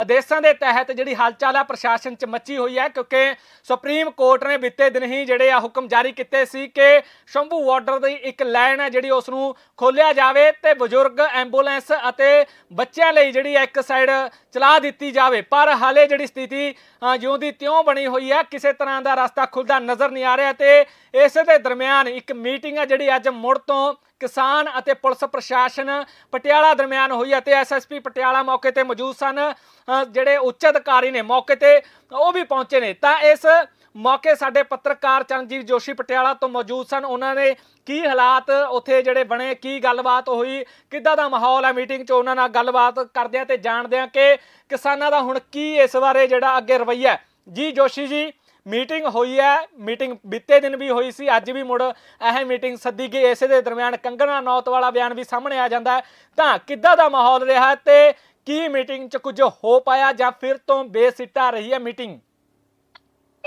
ਆਦੇਸ਼ਾਂ ਦੇ ਤਹਿਤ ਜਿਹੜੀ ਹਲਚਲ ਆ, ਪ੍ਰਸ਼ਾਸਨ ਚ ਮੱਚੀ ਹੋਈ ਹੈ ਕਿਉਂਕਿ ਸੁਪਰੀਮ ਕੋਰਟ ਨੇ ਬੀਤੇ ਦਿਨ ਹੀ ਜਿਹੜੇ ਆ ਹੁਕਮ ਜਾਰੀ ਕੀਤੇ ਸੀ ਕਿ ਸ਼ੰਭੂ ਬਾਰਡਰ ਦੀ ਇੱਕ ਲਾਈਨ ਹੈ ਜਿਹੜੀ ਉਸ ਨੂੰ ਖੋਲਿਆ ਜਾਵੇ ਤੇ ਬਜ਼ੁਰਗ, ਐਂਬੂਲੈਂਸ ਅਤੇ ਬੱਚਿਆਂ ਲਈ ਜਿਹੜੀ ਆ ਇੱਕ ਸਾਈਡ ਚਲਾ ਦਿੱਤੀ ਜਾਵੇ। ਪਰ ਹਾਲੇ ਜਿਹੜੀ ਸਥਿਤੀ ਜਿਉਂ ਦੀ ਤਿਉਂ ਬਣੀ ਹੋਈ ਹੈ ਕਿਸੇ ਤਰ੍ਹਾਂ ਦਾ ਰਸਤਾ ਖੁੱਲਦਾ ਨਜ਼ਰ ਨਹੀਂ ਆ ਰਿਹਾ ਤੇ ਇਸੇ ਦੇ ਦਰਮਿਆਨ ਇੱਕ ਮੀਟਿੰਗ ਹੈ ਜਿਹੜੀ ਅੱਜ ਮੁੜ ਤੋਂ ਕਿਸਾਨ ਅਤੇ ਪੁਲਿਸ ਪ੍ਰਸ਼ਾਸਨ ਪਟਿਆਲਾ ਦਰਮਿਆਨ ਹੋਈ ਅਤੇ ਐਸਐਸਪੀ ਪਟਿਆਲਾ ਮੌਕੇ ਤੇ ਮੌਜੂਦ ਸਨ ਜਿਹੜੇ ਉੱਚ ਅਧਿਕਾਰੀ ਨੇ ਮੌਕੇ ਤੇ, ਉਹ ਵੀ ਪਹੁੰਚੇ ਨੇ। ਤਾਂ ਇਸ ਮੌਕੇ ਸਾਡੇ ਪੱਤਰਕਾਰ ਚਰਨਜੀਤ ਜੋਸ਼ੀ ਪਟਿਆਲਾ ਤੋਂ ਮੌਜੂਦ ਸਨ। ਉਹਨਾਂ ਨੇ ਕੀ ਹਾਲਾਤ ਉੱਥੇ ਜਿਹੜੇ ਬਣੇ, ਕੀ ਗੱਲਬਾਤ ਹੋਈ, ਕਿੱਦਾਂ ਦਾ ਮਾਹੌਲ ਹੈ ਮੀਟਿੰਗ 'ਚ? ਉਹਨਾਂ ਨਾਲ ਗੱਲਬਾਤ ਕਰਦੇ ਆ ਤੇ ਜਾਣਦੇ ਆ ਕਿ ਕਿਸਾਨਾਂ ਦਾ ਹੁਣ ਕੀ ਇਸ ਬਾਰੇ ਜਿਹੜਾ ਅੱਗੇ ਰਵੱਈਆ ਜੀ ਜੋਸ਼ੀ ਜੀ ਮੀਟਿੰਗ ਹੋਈ ਹੈ, ਮੀਟਿੰਗ ਬੀਤੇ ਦਿਨ ਵੀ ਹੋਈ ਸੀ, ਅੱਜ ਵੀ ਮੁੜ ਇਹ ਮੀਟਿੰਗ ਸੱਦੀ ਗਈ। ਇਸੇ ਦੇ ਦਰਮਿਆਨ ਕੰਗਣਾ ਨੌਤ ਵਾਲਾ ਬਿਆਨ ਵੀ ਸਾਹਮਣੇ ਆ ਜਾਂਦਾ ਤਾਂ ਕਿੱਦਾਂ ਦਾ ਮਾਹੌਲ ਰਿਹਾ ਤੇ ਕੀ ਮੀਟਿੰਗ 'ਚ ਕੁਝ ਹੋ ਪਾਇਆ ਜਾਂ ਫਿਰ ਤੋਂ ਬੇਸਿੱਟਾ ਰਹੀ ਹੈ ਮੀਟਿੰਗ?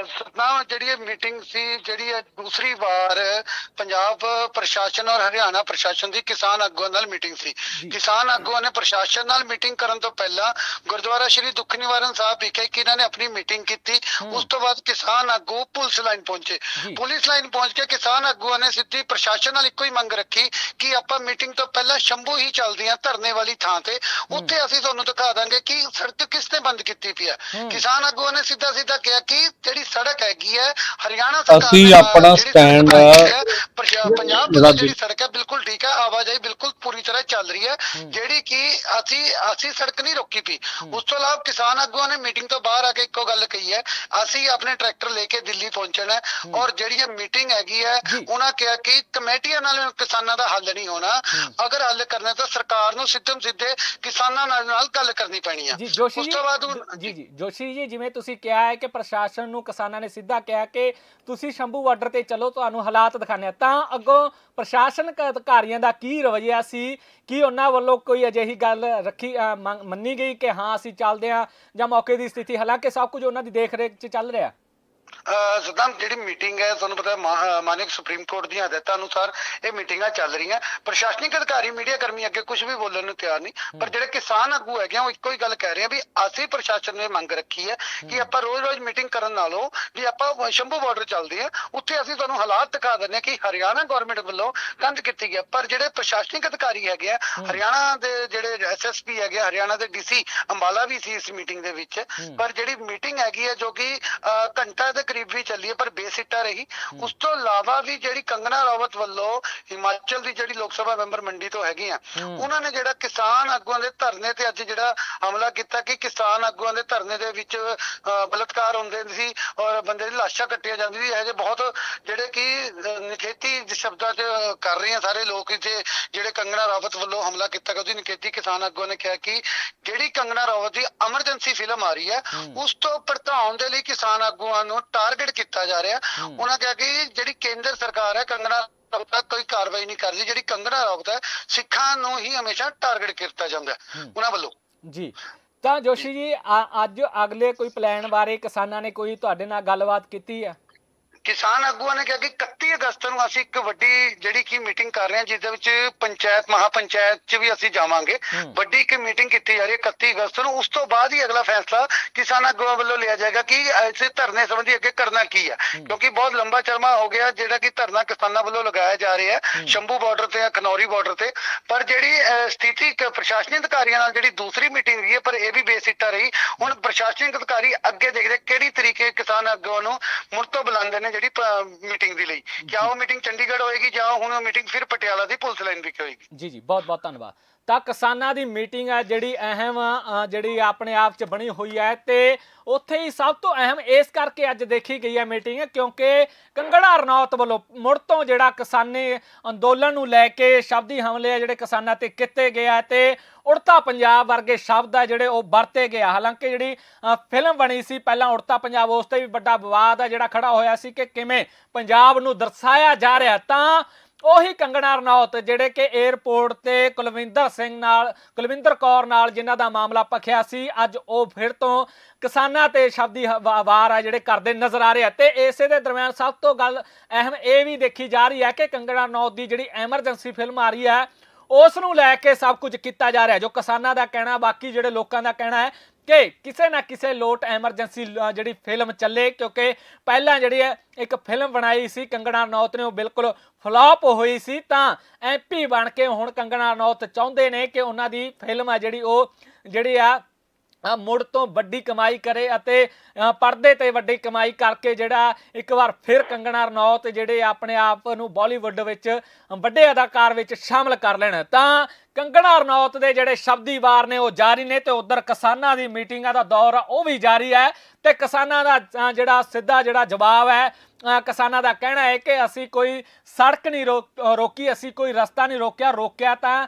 ਸਤਨਾਮ ਜਿਹੜੀ ਇਹ ਮੀਟਿੰਗ ਸੀ ਜਿਹੜੀ ਦੂਸਰੀ ਵਾਰ ਪੰਜਾਬ ਪ੍ਰਸ਼ਾਸਨ ਔਰ ਹਰਿਆਣਾ ਪ੍ਰਸ਼ਾਸਨ ਦੀ ਕਿਸਾਨ ਆਗੂਆਂ ਨਾਲ ਮੀਟਿੰਗ ਸੀ। ਕਿਸਾਨ ਆਗੂਆਂ ਨੇ ਪ੍ਰਸ਼ਾਸਨ ਨਾਲ ਮੀਟਿੰਗ ਕਰਨ ਤੋਂ ਪਹਿਲਾਂ ਗੁਰਦੁਆਰਾ ਸ਼੍ਰੀ ਦੁੱਖ ਨਿਵਾਰਨ ਸਾਹਿਬ ਵਿਖੇ ਕਿ ਇਹਨਾਂ ਨੇ ਆਪਣੀ ਮੀਟਿੰਗ ਕੀਤੀ। ਉਸ ਤੋਂ ਬਾਅਦ ਕਿਸਾਨ ਆਗੂ ਪੁਲਿਸ ਲਾਈਨ ਪਹੁੰਚੇ। ਪੁਲਿਸ ਲਾਈਨ ਪਹੁੰਚ ਕੇ ਕਿਸਾਨ ਆਗੂਆਂ ਨੇ ਸਿੱਧੀ ਪ੍ਰਸ਼ਾਸਨ ਨਾਲ ਇੱਕੋ ਹੀ ਮੰਗ ਰੱਖੀ ਕਿ ਆਪਾਂ ਮੀਟਿੰਗ ਤੋਂ ਪਹਿਲਾਂ ਸ਼ੰਭੂ ਹੀ ਚੱਲਦੀਆਂ ਧਰਨੇ ਵਾਲੀ ਥਾਂ ਤੇ ਉੱਥੇ ਅਸੀਂ ਤੁਹਾਨੂੰ ਦਿਖਾ ਦਾਂਗੇ ਕਿ ਸੜਕ ਕਿਸ ਨੇ ਬੰਦ ਕੀਤੀ ਪਈ ਹੂੰ। ਕਿਸਾਨ ਆਗੂਆਂ ਨੇ ਸਿੱਧਾ ਸਿੱਧਾ ਕਿਹਾ ਕਿ ਜਿਹੜੀ ਸੜਕ ਹੈਗੀ ਹੈ ਹਰਿਆਣਾ ਅਸੀਂ ਨੇ, ਆਪਣਾ ਜਿਹੜੀ ਸੜਕ stand, ਬਣਾਈ ਹੈ, ਪੰਜਾ- ਪੰਜਾਬ ਜਿਹੜਾ ਦੀ ਜਿਹੜੀ ਸੜਕ ਹੈ ਬਿਲਕੁਲ ਠੀਕ ਹੈ ਆਵਾਜਾਈ ਬਿਲਕੁਲ ਪੂਰੀ ਤਰ੍ਹਾਂ ਚੱਲ ਰਹੀ ਹੈ ਜਿਹੜੀ ਕਿ ਅਸੀਂ ਅਸੀਂ ਸੜਕ ਨਹੀਂ ਰੋਕੀ ਪਈ। ਉਸ ਤੋਂ ਇਲਾਵਾ ਕਿਸਾਨ ਆਗੂਆਂ ਨੇ ਮੀਟਿੰਗ ਤੋਂ ਬਾਹਰ ਆ ਕੇ ਇੱਕੋ ਗੱਲ ਕਹੀ ਹੈ ਅਸੀਂ ਆਪਣੇ ਟਰੈਕਟਰ ਲੈ ਕੇ ਦਿੱਲੀ ਪਹੁੰਚਣਾ ਹੈ ਔਰ ਜਿਹੜੀ ਇਹ ਮੀਟਿੰਗ ਹੈਗੀ ਹੈ ਜੀ। ਉਹਨਾਂ ਕਿਹਾ ਕਿ ਕਮੇਟੀਆਂ ਨਾਲ ਕਿਸਾਨਾਂ ਦਾ ਹੱਲ ਨਹੀਂ ਹੋਣਾ। ਅਗਰ ਹੱਲ ਕਰਨਾ ਤਾਂ ਸਰਕਾਰ ਨੂੰ ਸਿੱਧਮ ਸਿੱਧੇ ਕਿਸਾਨਾਂ ਨਾਲ ਨਾਲ ਗੱਲ ਕਰਨੀ ਪੈਣੀ ਹੈ। ਜੀ ਜੋਸ਼ੀ ਉਸ ਜੀ ਤੋਂ ਬਾਅਦ ਹੁਣ- ਜੀ ਜੀ ਜੋਸ਼ੀ ਜੀ ਜਿਵੇਂ ਤੁਸੀਂ ਕਿਹਾ ਹੈ ਕਿ ਪ੍ਰਸ਼ਾਸਨ ਨੂੰ ਕਿਸਾਨਾਂ ਨੇ ਸਿੱਧਾ ਕਿਹਾ ਕਿ ਤੁਸੀਂ ਸ਼ੰਭੂ ਬਾਰਡਰ ਤੇ ਚਲੋ ਤੁਹਾਨੂੰ ਹਾਲਾਤ ਦਿਖਾਣੇ ਆ ਤਾਂ ਅੱਗੋਂ ਪ੍ਰਸ਼ਾਸਨਿਕ ਅਧਿਕਾਰੀਆਂ ਦਾ ਕੀ ਰਵੱਈਆ ਸੀ? ਕੀ ਉਹਨਾਂ ਵੱਲੋਂ ਕੋਈ ਅਜਿਹੀ ਗੱਲ ਰੱਖੀ ਅ, ਮੰਨੀ ਗਈ ਕਿ ਹਾਂ ਅਸੀਂ ਚੱਲਦੇ ਹਾਂ ਜਾਂ ਮੌਕੇ ਦੀ ਸਥਿਤੀ ਹਾਲਾਂਕਿ ਸਭ ਕੁਝ ਉਹਨਾਂ ਦੀ ਦੇਖ ਰੇਖ 'ਚ ਚੱਲ ਰਿਹਾ? ਸਦਾਮ ਜਿਹੜੀ ਮੀਟਿੰਗ ਹੈ ਤੁਹਾਨੂੰ ਪਤਾ ਹੈ ਸੁਪਰੀਮ ਕੋਰਟ ਦੀਆਂ ਹਦਾਇਤਾਂ ਅਨੁਸਾਰ ਇਹ ਮੀਟਿੰਗਾਂ ਚੱਲ ਰਹੀਆਂ। ਪ੍ਰਸ਼ਾਸਨਿਕ ਅਧਿਕਾਰੀ ਮੀਡੀਆ ਕਰਮੀ ਅੱਗੇ ਕੁਝ ਵੀ ਬੋਲਣ ਨੂੰ ਤਿਆਰ ਨਹੀਂ ਪਰ ਜਿਹੜੇ ਕਿਸਾਨ ਆਗੂ ਹੈਗੇ ਆ ਉਹ ਇੱਕੋ ਹੀ ਗੱਲ ਕਹਿ ਰਹੇ ਆ ਵੀ ਅਸੀਂ ਪ੍ਰਸ਼ਾਸਨ ਨੇ ਮੰਗ ਰੱਖੀ ਹੈ ਕਿ ਆਪਾਂ ਰੋਜ਼-ਰੋਜ਼ ਮੀਟਿੰਗ ਕਰਨ ਨਾਲੋਂ ਵੀ ਆਪਾਂ ਸ਼ੰਭੂ ਬਾਰਡਰ ਚੱਲਦੇ ਆ ਉੱਥੇ ਅਸੀਂ ਤੁਹਾਨੂੰ ਹਾਲਾਤ ਦਿਖਾ ਦਿੰਦੇ ਆ ਕਿ ਹਰਿਆਣਾ ਗਵਰਨਮੈਂਟ ਵੱਲੋਂ ਕੰਧ ਕੀਤੀ ਗਿਆ ਪਰ ਜਿਹੜੇ ਪ੍ਰਸ਼ਾਸਨਿਕ ਅਧਿਕਾਰੀ ਹੈਗੇ ਆ ਹਰਿਆਣਾ ਦੇ ਜਿਹੜੇ ਐਸਐਸਪੀ ਹੈਗੇ ਆ, ਹਰਿਆਣਾ ਦੇ ਡੀਸੀ ਅੰਬਾਲਾ ਵੀ ਸੀ ਇਸ ਮੀਟਿੰਗ ਦੇ ਵਿੱਚ। ਪਰ ਜਿਹੜੀ ਮੀਟਿੰਗ ਹੈਗੀ ਹੈ ਜੋ ਕਿ ਘੰਟਾ ਦੇ ਕਰੀਬ ਵੀ ਚੱਲੀ ਹੈ ਪਰ ਬੇਸਿੱਟਾ ਰਹੀ। ਉਸ ਤੋਂ ਇਲਾਵਾ ਵੀ ਜਿਹੜੀ ਕੰਗਨਾ ਰਾਵਤ ਵੱਲੋਂ ਹਿਮਾਚਲ ਦੀ ਜਿਹੜੀ ਲੋਕ ਸਭਾ ਮੈਂਬਰ ਮੰਡੀ ਤੋਂ ਹੈਗੀ ਆ। ਉਹਨਾਂ ਨੇ ਜਿਹੜਾ ਕਿਸਾਨ ਆਗੂਆਂ ਦੇ ਧਰਨੇ ਤੇ ਅੱਜ ਜਿਹੜਾ ਹਮਲਾ ਕੀਤਾ ਕਿ ਕਿਸਾਨ ਆਗੂਆਂ ਦੇ ਧਰਨੇ ਦੇ ਵਿੱਚ ਬਲਾਤਕਾਰ ਹੁੰਦੇ ਸੀ ਔਰ ਬੰਦੇ ਦੀ ਲਾਸ਼ਾਂ ਕੱਟੀਆਂ ਜਾਂਦੀ ਸੀ। ਇਹ ਜਿਹੇ ਬਹੁਤ ਜਿਹੜੇ ਕਿ ਨਿਖੇਧੀ ਸ਼ਬਦਾਂ 'ਚ ਕਰ ਰਹੇ ਆ ਸਾਰੇ ਲੋਕ ਇੱਥੇ ਜਿਹੜੇ ਕੰਗਨਾ ਰਾਵਤ ਵੱਲੋਂ ਹਮਲਾ ਕੀਤਾ ਗਿਆ। ਉਹਦੀ ਨਿਖੇਧੀ ਕਿਸਾਨ ਆਗੂਆਂ ਨੇ ਕਿਹਾ ਕਿ ਜਿਹੜੀ ਕੰਗਨਾ ਰਾਵਤ ਦੀ ਐਮਰਜੈਂਸੀ ਫਿਲਮ ਆ ਰਹੀ ਹੈ ਉਸ ਤੋਂ ਭੜਕਾਉਣ ਦੇ ਲਈ ਕਿਸਾਨ ਆਗੂਆਂ ਨੂੰ ਟਾਰਗੇਟ ਕੀਤਾ ਜਾ ਰਿਹਾ। ਉਹਨਾਂ ਕਿਹਾ ਕਿ ਜਿਹੜੀ ਕੇਂਦਰ ਸਰਕਾਰ ਹੈ ਕੰਗਨਾ ਰਾਵਤ ਤੱਕ ਕੋਈ ਕਾਰਵਾਈ ਨਹੀਂ ਕਰਦੀ। ਜਿਹੜੀ ਕੰਗਨਾ ਰਾਵਤ ਹੈ ਸਿੱਖਾਂ ਨੂੰ ਹੀ ਹਮੇਸ਼ਾ ਟਾਰਗੇਟ ਕੀਤਾ ਜਾਂਦਾ ਉਹਨਾਂ ਵੱਲੋਂ। ਜੀ। ਤਾਂ ਜੋਸ਼ੀ ਜੀ ਅੱਜ ਅਗਲੇ ਕੋਈ ਪਲਾਨ ਬਾਰੇ ਕਿਸਾਨਾਂ ਨੇ ਕੋਈ ਤੁਹਾਡੇ ਨਾਲ ਗੱਲਬਾਤ ਕੀਤੀ ਹੈ? ਕਿਸਾਨ ਆਗੂਆਂ ਨੇ ਕਿਹਾ ਕਿ 31 ਅਗਸਤ ਨੂੰ ਅਸੀਂ ਇੱਕ ਵੱਡੀ ਜਿਹੜੀ ਕਿ ਮੀਟਿੰਗ ਕਰ ਰਹੇ ਹਾਂ ਜਿਸ ਦੇ ਵਿੱਚ ਪੰਚਾਇਤ ਮਹਾਪੰਚਾਇਤ 'ਚ ਵੀ ਅਸੀਂ ਜਾਵਾਂਗੇ। ਵੱਡੀ ਇੱਕ ਮੀਟਿੰਗ ਕੀਤੀ ਜਾ ਰਹੀ ਹੈ 31 ਅਗਸਤ ਨੂੰ। ਉਸ ਤੋਂ ਬਾਅਦ ਹੀ ਅਗਲਾ ਫੈਸਲਾ ਕਿਸਾਨ ਆਗੂਆਂ ਵੱਲੋਂ ਲਿਆ ਜਾਏਗਾ ਕਿ ਐਸੇ ਧਰਨੇ ਸੰਬੰਧੀ ਅੱਗੇ ਕਰਨਾ ਕੀ ਹੈ। ਕਿਉਂਕਿ ਬਹੁਤ ਲੰਬਾ ਚਰਮਾ ਹੋ ਗਿਆ ਜਿਹੜਾ ਕਿ ਧਰਨਾ ਕਿਸਾਨਾਂ ਵੱਲੋਂ ਲਗਾਇਆ ਜਾ ਰਿਹਾ ਹੈ। ਸ਼ੰਭੂ ਬਾਰਡਰ ਤੇ ਜਾਂ ਖਨੌਰੀ ਬਾਰਡਰ ਤੇ। ਪਰ ਜਿਹੜੀ ਸਥਿਤੀ ਪ੍ਰਸ਼ਾਸਨਿਕ ਅਧਿਕਾਰੀਆਂ ਨਾਲ ਜਿਹੜੀ ਦੂਸਰੀ ਮੀਟਿੰਗ ਹੋਈ ਹੈ ਪਰ ਇਹ ਵੀ ਬੇਸਿੱਟਾ ਰਹੀ। ਹੁਣ ਪ੍ਰਸ਼ਾਸਨਿਕ ਅਧਿਕਾਰੀ ਅੱਗੇ ਦੇਖਦੇ ਕਿਹੜੀ ਤਰੀਕੇ ਕਿਸਾਨ ਆਗੂਆਂ ਨੂੰ ਮੁੜ ਤੋਂ ਬੁਲਾਉਂਦੇ ਨੇ ਜਿਹੜੀ ਮੀਟਿੰਗ ਦੇ ਲਈ। ਕਿਆ ਉਹ ਮੀਟਿੰਗ ਚੰਡੀਗੜ੍ਹ ਹੋਏਗੀ ਜਾਂ ਹੁਣ ਉਹ ਮੀਟਿੰਗ ਫਿਰ ਪਟਿਆਲਾ ਦੀ ਪੁਲਿਸ ਲਾਈਨ ਵਿਖੇ ਹੋਏਗੀ। ਜੀ ਜੀ ਬਹੁਤ ਬਹੁਤ ਧੰਨਵਾਦ। ਤਾਂ ਕਿਸਾਨਾਂ ਦੀ ਮੀਟਿੰਗ ਹੈ ਜਿਹੜੀ ਅਹਿਮ ਜਿਹੜੀ ਆਪਣੇ ਆਪ 'ਚ ਬਣੀ ਹੋਈ ਹੈ ਤੇ ਉੱਥੇ ਹੀ ਸਭ ਤੋਂ ਅਹਿਮ ਇਸ ਕਰਕੇ ਅੱਜ ਦੇਖੀ ਗਈ ਹੈ ਮੀਟਿੰਗ ਕਿਉਂਕਿ ਕੰਗੜਾ ਰਣੌਤ ਵੱਲੋਂ ਮੁੜ ਤੋਂ ਜਿਹੜਾ ਕਿਸਾਨੀ ਅੰਦੋਲਨ ਨੂੰ ਲੈ ਕੇ ਸ਼ਬਦੀ ਹਮਲੇ ਆ ਜਿਹੜੇ ਕਿਸਾਨਾਂ ਤੇ ਕੀਤੇ ਗਏ ਆ ਤੇ ਉੜਤਾ ਪੰਜਾਬ ਵਰਗੇ ਸ਼ਬਦ ਆ ਜਿਹੜੇ ਉਹ ਵਰਤੇ ਗਏ ਹਾਲਾਂਕਿ ਜਿਹੜੀ ਫਿਲਮ ਬਣੀ ਸੀ ਪਹਿਲਾਂ ਉੜਤਾ ਪੰਜਾਬ, ਉਸ ਤੇ ਵੀ ਵੱਡਾ ਵਿਵਾਦ ਆ ਜਿਹੜਾ ਖੜਾ ਹੋਇਆ ਸੀ ਕਿ ਕਿਵੇਂ ਪੰਜਾਬ ਨੂੰ ਦਰਸਾਇਆ ਜਾ ਰਿਹਾ। ਤਾਂ ਉਹੀ ਕੰਗਣਾ ਰਣੌਤ, ਜਿਹੜੇ ਕਿ 에ਅਰਪੋਰਟ ਤੇ ਕੁਲਵਿੰਦਰ ਸਿੰਘ ਨਾਲ, ਕੁਲਵਿੰਦਰ ਕੌਰ ਨਾਲ ਜਿਨ੍ਹਾਂ ਦਾ ਮਾਮਲਾ ਪਖਿਆ ਸੀ, ਅੱਜ ਉਹ ਫਿਰ ਤੋਂ ਕਿਸਾਨਾਂ ਤੇ ਸ਼ਬਦੀ ਹ- ਵਾਰ ਆ ਜਿਹੜੇ ਕਰਦੇ ਨਜ਼ਰ ਆ ਰਹੇ ਆ। ਤੇ ਇਸੇ ਦੇ ਦਰਮਿਆਨ ਸਭ ਤੋਂ ਗੱਲ ਅਹਿਮ ਇਹ ਵੀ ਦੇਖੀ ਜਾ ਰਹੀ ਹੈ ਕਿ ਕੰਗਣਾ ਰਣੌਤ ਦੀ ਜਿਹੜੀ ਐਮਰਜੈਂਸੀ ਫਿਲਮ ਆ ਰਹੀ ਹੈ, ਉਸ ਨੂੰ ਲੈ ਕੇ ਸਭ ਕੁਝ ਕੀਤਾ ਜਾ ਰਿਹਾ, ਜੋ ਕਿਸਾਨਾਂ ਦਾ ਕਹਿਣਾ, ਬਾਕੀ ਜਿਹੜੇ ਲੋਕਾਂ ਦਾ ਕਹਿਣਾ ਹੈ ਕਿ ਕਿਸੇ ਨਾ ਕਿਸੇ ਲੋਟ ਐਮਰਜੈਂਸੀ ਜਿਹੜੀ ਫਿਲਮ ਚੱਲੇ, ਕਿਉਂਕਿ ਪਹਿਲਾਂ ਜਿਹੜੀ ਹੈ, ਇੱਕ ਫਿਲਮ ਬਣਾਈ ਸੀ ਕੰਗਣਾ ਨੌਤ ਨੇ, ਉਹ ਬਿਲਕੁਲ ਫਲਾਪ ਹੋਈ ਸੀ, ਤਾਂ ਐਮਪੀ ਬਣ ਕੇ ਹੁਣ ਕੰਗਣਾ ਨੌਤ ਚਾਹੁੰਦੇ ਨੇ ਕਿ ਉਹਨਾਂ ਦੀ ਫਿਲਮ ਆ ਜਿਹੜੀ ਉਹ, ਜਿਹੜੀ ਆ ਮੁੜ ਤੋਂ ਵੱਡੀ ਕਮਾਈ ਕਰੇ ਅਤੇ ਪਰਦੇ ਤੇ ਵੱਡੀ ਕਮਾਈ ਕਰਕੇ ਜਿਹੜਾ ਇੱਕ ਵਾਰ ਫਿਰ ਕੰਗਣਾ ਰਣੌਤ ਜਿਹੜੇ ਆਪਣੇ ਆਪ ਨੂੰ ਬਾਲੀਵੁੱਡ ਵਿੱਚ ਵੱਡੇ ਅਦਾਕਾਰ ਵਿੱਚ ਸ਼ਾਮਲ ਕਰ ਲੈਣ ਤਾਂ ਕੰਗਣਾ ਰਣੌਤ ਦੇ ਜਿਹੜੇ ਸ਼ਬਦੀ ਵਾਰ ਨੇ ਉਹ ਜਾਰੀ ਨੇ ਤੇ ਉਧਰ ਕਿਸਾਨਾਂ ਦੀ ਮੀਟਿੰਗਾਂ ਦਾ ਦੌਰ ਆ, ਉਹ ਵੀ ਜਾਰੀ ਹੈ ਤੇ ਕਿਸਾਨਾਂ ਦਾ ਜਿਹੜਾ ਸਿੱਧਾ ਜਿਹੜਾ ਜਵਾਬ ਹੈ ਕਿਸਾਨਾਂ ਦਾ ਕਹਿਣਾ ਹੈ ਕਿ ਅਸੀਂ ਕੋਈ ਸੜਕ ਨਹੀਂ ਰੋਕ- ਰੋਕੀ, ਅਸੀਂ ਕੋਈ ਰਸਤਾ ਨਹੀਂ ਰੋਕਿਆ ਰੋਕਿਆ ਤਾਂ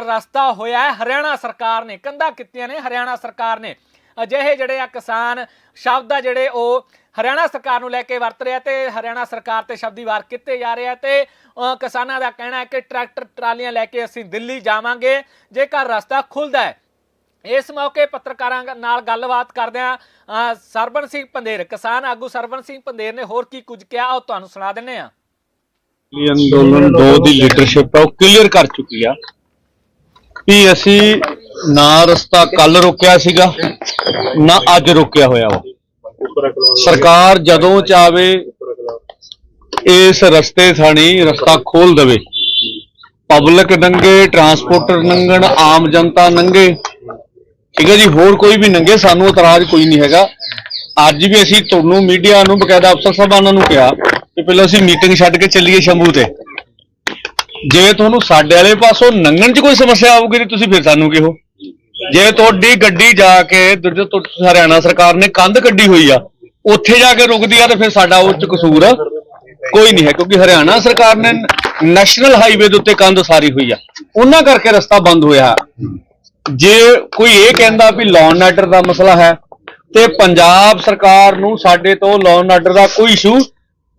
ਰਸਤਾ ਹੋਇਆ ਹਰਿਆਣਾ ਸਰਕਾਰ ਨੇ, ਕੰਧਾ ਕੀਤੀਆਂ ਨੇ, ਹਰਿਆਣਾ ਸਰਕਾਰ ਨੇ। ਅਜਿਹੇ ਜਿਹੜੇ ਆ ਕਿਸਾਨ ਸ਼ਬਦ ਆ ਜਿਹੜੇ ਉਹ ਹਰਿਆਣਾ ਸਰਕਾਰ ਨੂੰ ਲੈ ਕੇ ਵਰਤ ਰਿਹਾ ਤੇ ਹਰਿਆਣਾ ਸਰਕਾਰ ਤੇ ਸ਼ਬਦੀ ਵਾਰ ਕੀਤੇ ਜਾ ਰਹੇ ਆ ਤੇ ਕਿਸਾਨਾਂ ਦਾ ਕਹਿਣਾ ਹੈ ਕਿ ਟਰੈਕਟਰ, ਟਰਾਲੀਆਂ ਲੈ ਕੇ ਅਸੀਂ ਦਿੱਲੀ ਜਾਵਾਂਗੇ। ਜੇਕਰ ਰਸਤਾ ਖੁੱਲਦਾ ਹੈ ਇਸ ਮੌਕੇ ਪੱਤਰਕਾਰਾਂ ਨਾਲ ਗੱਲਬਾਤ ਕਰਦਿਆਂ ਅ, ਸਰਬਨ ਸਿੰਘ ਪੰਦੇਰ ਕਿਸਾਨ ਆਗੂ ਸਰਬਨ ਸਿੰਘ ਪੰਦੇਰ ਨੇ ਹੋਰ ਕੀ ਕੁਝ ਕਿਹਾ ਉਹ ਤੁਹਾਨੂੰ ਸੁਣਾ ਦਿੰਨੇ ਆ ਅੰਦੋਲਨ 2 ਦੀ ਲੀਡਰਸ਼ਿਪ ਹੈ ਉਹ ਕਲੀਅਰ ਕਰ ਚੁੱਕੀ ਆ ਵੀ ਅਸੀਂ ਨਾ ਰਸਤਾ ਕੱਲ ਰੋਕਿਆ ਸੀਗਾ ਨਾ ਅੱਜ ਰੋਕਿਆ ਹੋਇਆ ਵਾ। ਸਰਕਾਰ ਜਦੋਂ ਚਾਵੇ ਇਸ ਰਸਤੇ ਥਾਣੀ ਰਸਤਾ ਖੋਲ ਦੇਵੇ। ਪਬਲਿਕ ਨੰਗੇ ਟਰਾਂਸਪੋਰਟਰ ਨੰਗਣ ਆਮ ਜਨਤਾ ਨੰਗੇ। ਠੀਕ ਹੈ ਜੀ, ਹੋਰ ਕੋਈ ਵੀ ਨੰਗੇ, ਸਾਨੂੰ ਇਤਰਾਜ਼ ਕੋਈ ਨਹੀਂ ਹੈਗਾ। ਅੱਜ ਵੀ ਅਸੀਂ ਤੁਹਾਨੂੰ ਮੀਡੀਆ ਨੂੰ, ਬਕਾਇਦਾ ਅਫਸਰ ਸਾਹਿਬਾਨਾਂ ਨੂੰ ਕਿਹਾ ਕਿ ਪਹਿਲਾਂ ਅਸੀਂ ਮੀਟਿੰਗ ਛੱਡ ਕੇ ਚੱਲੀਏ ਸ਼ੰਭੂ ਤੇ। ਜੇ ਤੁਹਾਨੂੰ ਸਾਡੇ ਵਾਲੇ ਪਾਸੋਂ ਨੰਗਣ 'ਚ ਕੋਈ ਸਮੱਸਿਆ ਆਊਗੀ ਤੇ ਤੁਸੀਂ ਫਿਰ ਸਾਨੂੰ ਕਿਹੋ? ਜੇ ਤੁਹਾਡੀ ਗੱਡੀ ਜਾ ਕੇ ਦੂਜੇ ਹਰਿਆਣਾ ਸਰਕਾਰ ਨੇ ਕੰਧ ਕੱਢੀ ਹੋਈ ਆ, ਉੱਥੇ ਜਾ ਕੇ ਰੁਕਦੀ ਆ ਤੇ ਫਿਰ ਸਾਡਾ ਉਹ 'ਚ ਕਸੂਰ ਕੋਈ ਨਹੀਂ ਹੈ, ਕਿਉਂਕਿ ਹਰਿਆਣਾ ਸਰਕਾਰ ਨੇ ਨੈਸ਼ਨਲ ਹਾਈਵੇ ਦੇ ਉੱਤੇ ਕੰਧ ਸਾਰੀ ਹੋਈ ਆ। ਉਹਨਾਂ ਕਰਕੇ ਰਸਤਾ ਬੰਦ ਹੋਇਆ। ਜੇ ਕੋਈ ਇਹ ਕਹਿੰਦਾ ਵੀ ਲਾਅ ਐਂਡ ਆਰਡਰ ਦਾ ਮਸਲਾ ਹੈ, ਤੇ ਪੰਜਾਬ ਸਰਕਾਰ ਨੂੰ ਸਾਡੇ ਤੋਂ ਲਾਅ ਐਂਡ ਆਰਡਰ ਦਾ ਕੋਈ ਇਸ਼ੂ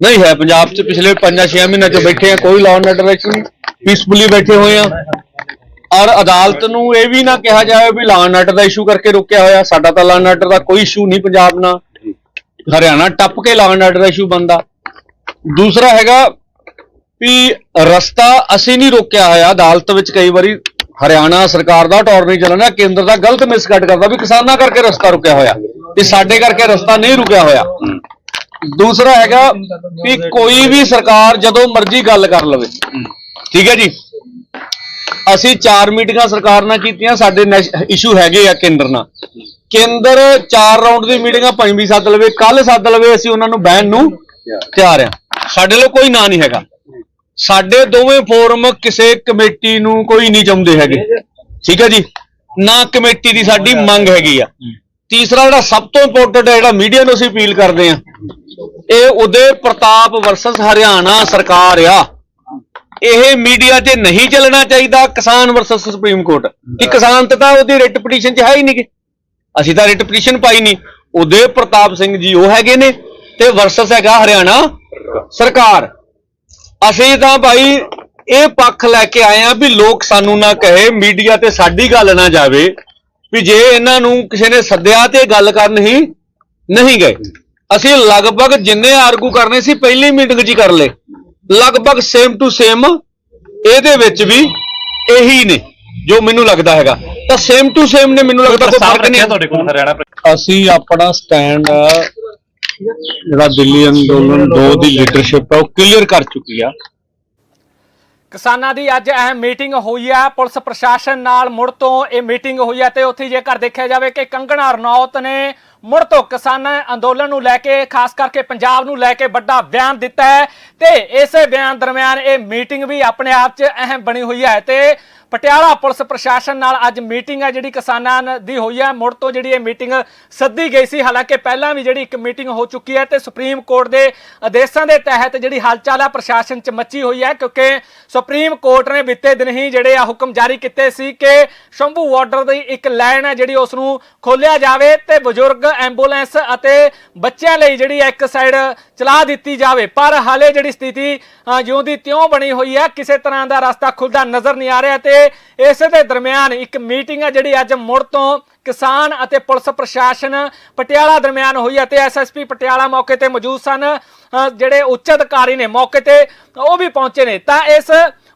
ਨਹੀਂ ਹੈ। ਪੰਜਾਬ 'ਚ ਪਿਛਲੇ 5-6 ਮਹੀਨਿਆਂ 'ਚ ਬੈਠੇ ਆ, ਕੋਈ ਲਾਅ ਆਰਡਰ ਦਾ ਇਸ਼ੂ ਨਹੀਂ। ਪੀਸਫੁਲੀ ਬੈਠੇ ਹੋਏ ਆ। ਔਰ ਅਦਾਲਤ ਨੂੰ ਇਹ ਵੀ ਨਾ ਕਿਹਾ ਜਾਵੇ ਵੀ ਲਾਅ ਐਂਡ ਆਰਡਰ ਦਾ ਇਸ਼ੂ ਕਰਕੇ ਰੁਕਿਆ ਹੋਇਆ। ਸਾਡਾ ਤਾਂ ਲਾਅ ਐਂਡ ਆਰਡਰ ਦਾ ਕੋਈ ਇਸ਼ੂ ਨਹੀਂ ਪੰਜਾਬ ਨਾਲ। ਹਰਿਆਣਾ ਟੱਪ ਕੇ ਲਾਅ ਐਂਡ ਆਰਡਰ ਦਾ ਇਸ਼ੂ ਬੰਦਾ ਦੂਸਰਾ ਹੈਗਾ ਵੀ ਰਸਤਾ ਅਸੀਂ ਨਹੀਂ ਰੋਕਿਆ ਹੋਇਆ ਅਦਾਲਤ ਵਿੱਚ ਕਈ ਵਾਰੀ। ਹਰਿਆਣਾ ਸਰਕਾਰ ਦਾ ਟੌਰ ਚੱਲਣਾ, ਕੇਂਦਰ ਦਾ ਗਲਤ ਮਿਸਗਾਈਡ ਕਰਦਾ ਵੀ ਕਿਸਾਨਾਂ ਕਰਕੇ ਰਸਤਾ ਰੁਕਿਆ ਹੋਇਆ ਤੇ ਸਾਡੇ ਕਰਕੇ ਰਸਤਾ ਨਹੀਂ ਰੁਕਿਆ ਹੋਇਆ। ਦੂਸਰਾ ਹੈਗਾ ਵੀ ਕੋਈ ਵੀ ਸਰਕਾਰ ਜਦੋਂ ਮਰਜ਼ੀ ਗੱਲ ਕਰ ਲਵੇ। ਠੀਕ ਹੈ ਜੀ? ਅਸੀਂ ਚਾਰ ਮੀਟਿੰਗਾਂ ਸਰਕਾਰ ਨਾਲ ਕੀਤੀਆਂ, ਸਾਡੇ ਇਸ਼ੂ ਹੈਗੇ ਆ ਕੇਂਦਰ ਨਾਲ। ਕੇਂਦਰ ਚਾਰ ਰਾਉਂਡ ਦੀ ਮੀਟਿੰਗਾਂ ਪੰਜਵੀਂ ਸੱਦ ਲਵੇ ਕੱਲ ਸੱਦ ਲਵੇ, ਅਸੀਂ ਉਹਨਾਂ ਨੂੰ ਬਹਿਣ ਨੂੰ ਤਿਆਰ ਆ। ਸਾਡੇ ਲਈ ਕੋਈ ਨਾਂ ਨਹੀਂ ਹੈਗਾ। ਸਾਡੇ ਦੋਵੇਂ ਫੋਰਮ ਕਿਸੇ ਕਮੇਟੀ ਨੂੰ ਕੋਈ ਨਹੀਂ ਚਾਹੁੰਦੇ ਹੈਗੇ। ਠੀਕ ਹੈ ਜੀ? ਨਾ ਕਮੇਟੀ ਦੀ ਸਾਡੀ ਮੰਗ ਹੈਗੀ ਆ। ਤੀਸਰਾ ਜਿਹੜਾ ਸਭ ਤੋਂ ਇੰਪੋਰਟੈਂਟ ਹੈ ਜਿਹੜਾ ਮੀਡੀਆ ਨੂੰ ਅਸੀਂ ਅਪੀਲ ਕਰਦੇ ਆ ਇਹ ਉਦੇ ਪ੍ਰਤਾਪ ਵਰਸਸ ਹਰਿਆਣਾ ਸਰਕਾਰ ਆ। ਇਹ ਮੀਡੀਆ 'ਚ ਨਹੀਂ ਚੱਲਣਾ ਚਾਹੀਦਾ ਕਿਸਾਨ ਵਰਸਸ ਸੁਪਰੀਮ ਕੋਰਟ। ਕਿ ਕਿਸਾਨ ਤੇ ਤਾਂ ਉਹਦੀ ਰਿਟ ਪਟੀਸ਼ਨ 'ਚ ਹੈ ਹੀ ਨਹੀਂ ਅਸੀਂ ਤਾਂ ਰਿਟ ਪਟੀਸ਼ਨ ਪਾਈ ਨਹੀਂ ਉਦੇ ਪ੍ਰਤਾਪ ਸਿੰਘ ਜੀ ਉਹ ਹੈਗੇ ਨੇ ਤੇ ਵਰਸਸ ਹੈਗਾ ਹਰਿਆਣਾ ਸਰਕਾਰ। ਅਸੀਂ ਤਾਂ ਭਾਈ ਇਹ ਪੱਖ ਲੈ ਕੇ ਆਏ ਆ ਵੀ ਲੋਕ ਸਾਨੂੰ ਨਾ ਕਹੇ ਮੀਡੀਆ ਤੇ ਸਾਡੀ ਗੱਲ ਨਾ ਜਾਵੇ ਵੀ ਜੇ ਇਹਨਾਂ ਨੂੰ ਕਿਸੇ ਨੇ ਸੱਦਿਆ ਤੇ ਗੱਲ ਕਰਨ ਹੀ ਨਹੀਂ ਗਏ। ਅਸੀਂ ਲਗਭਗ ਜਿੰਨੇ ਆਰਗੂ ਕਰਨੇ ਸੀ ਪਹਿਲੀ ਮੀਟਿੰਗ 'ਚ ਹੀ ਕਰ ਲਏ। ਲਗਭਗ ਸੇਮ ਟੂ ਸੇਮ ਇਹਦੇ ਵਿੱਚ ਵੀ ਇਹੀ ਨੇ ਜੋ ਮੈਨੂੰ ਲੱਗਦਾ ਹੈਗਾ। ਤਾਂ ਸੇਮ ਟੂ ਸੇਮ ਨੇ ਮੈਨੂੰ ਲੱਗਦਾ ਕੋਈ ਫ਼ਰਕ ਨਹੀਂ ਤੁਹਾਡੇ ਕੋਲ ਹਰਿਆਣਾ ਅਸੀਂ ਆਪਣਾ ਸਟੈਂਡ ਜਿਹੜਾ ਦਿੱਲੀ ਅੰਦੋਲਨ 2 ਦੀ ਲੀਡਰਸ਼ਿਪ ਹੈ, ਉਹ ਕਲੀਅਰ ਕਰ ਚੁੱਕੀ ਆ। ਕਿਸਾਨਾਂ ਦੀ ਅੱਜ ਅਹਿਮ ਮੀਟਿੰਗ ਹੋਈ ਹੈ ਪੁਲਿਸ ਪ੍ਰਸ਼ਾਸਨ ਨਾਲ ਮੁੜ ਤੋਂ ਇਹ ਮੀਟਿੰਗ ਹੋਈ ਹੈ ਤੇ ਉੱਥੇ ਜੇਕਰ ਦੇਖਿਆ ਜਾਵੇ ਕਿ ਕੰਗਣਾ ਰਣੌਤ ਨੇ ਮੁੜ ਤੋਂ ਕਿਸਾਨਾਂ ਅੰਦੋਲਨ ਨੂੰ ਲੈ ਕੇ, ਖਾਸ ਕਰਕੇ ਪੰਜਾਬ ਨੂੰ ਲੈ ਕੇ ਵੱਡਾ ਬਿਆਨ ਦਿੱਤਾ ਹੈ ਤੇ ਇਸੇ ਬਿਆਨ ਦਰਮਿਆਨ ਇਹ ਮੀਟਿੰਗ ਵੀ ਆਪਣੇ ਆਪ 'ਚ ਅਹਿਮ ਬਣੀ ਹੋਈ ਹੈ ਤੇ ਪਟਿਆਲਾ ਪੁਲਿਸ ਪ੍ਰਸ਼ਾਸਨ ਨਾਲ ਅੱਜ ਮੀਟਿੰਗ ਹੈ ਜਿਹੜੀ ਕਿਸਾਨਾਂ ਦੀ ਹੋਈ ਹੈ ਮੁੜ ਤੋਂ ਜਿਹੜੀ ਇਹ ਮੀਟਿੰਗ ਸੱਦੀ ਗਈ ਸੀ। ਹਾਲਾਂਕਿ ਪਹਿਲਾਂ ਵੀ ਜਿਹੜੀ ਇੱਕ ਮੀਟਿੰਗ ਹੋ ਚੁੱਕੀ ਹੈ ਤੇ ਸੁਪਰੀਮ ਕੋਰਟ ਦੇ ਆਦੇਸ਼ਾਂ ਦੇ ਤਹਿਤ ਜਿਹੜੀ ਹਲਚਲ ਆ ਪ੍ਰਸ਼ਾਸਨ 'ਚ ਮੱਚੀ ਹੋਈ ਹੈ ਕਿਉਂਕਿ ਸੁਪਰੀਮ ਕੋਰਟ ਨੇ ਬੀਤੇ ਦਿਨ ਹੀ ਜਿਹੜੇ ਆ ਹੁਕਮ ਜਾਰੀ ਕੀਤੇ ਸੀ ਕਿ ਸ਼ੰਭੂ ਬਾਰਡਰ ਦੀ ਇੱਕ ਲਾਈਨ ਹੈ ਜਿਹੜੀ ਉਸ ਨੂੰ ਖੋਲਿਆ ਜਾਵੇ ਤੇ ਬਜ਼ੁਰਗ, ਐਂਬੂਲੈਂਸ ਅਤੇ ਬੱਚਿਆਂ ਲਈ ਜਿਹੜੀ ਆ ਇੱਕ ਸਾਈਡ ਚਲਾ ਦਿੱਤੀ ਜਾਵੇ। ਪਰ ਹਾਲੇ ਜਿਹੜੀ ਸਥਿਤੀ ਜਿਉਂ ਦੀ ਤਿਉਂ ਬਣੀ ਹੋਈ ਹੈ ਕਿਸੇ ਤਰ੍ਹਾਂ ਦਾ ਰਸਤਾ ਖੁੱਲਦਾ ਨਜ਼ਰ ਨਹੀਂ ਆ ਰਿਹਾ ਤੇ ਇਸੇ ਦੇ ਦਰਮਿਆਨ ਇੱਕ ਮੀਟਿੰਗ ਹੈ ਜਿਹੜੀ ਅੱਜ ਮੁੜ ਤੋਂ ਕਿਸਾਨ ਅਤੇ ਪੁਲਿਸ ਪ੍ਰਸ਼ਾਸਨ ਪਟਿਆਲਾ ਦਰਮਿਆਨ ਹੋਈ ਹੈ ਐਸਐਸਪੀ ਪਟਿਆਲਾ ਮੌਕੇ ਤੇ ਮੌਜੂਦ ਸਨ। ਜਿਹੜੇ ਉੱਚ ਅਧਿਕਾਰੀ ਨੇ ਮੌਕੇ ਤੇ, ਉਹ ਵੀ ਪਹੁੰਚੇ ਨੇ। ਤਾਂ ਇਸ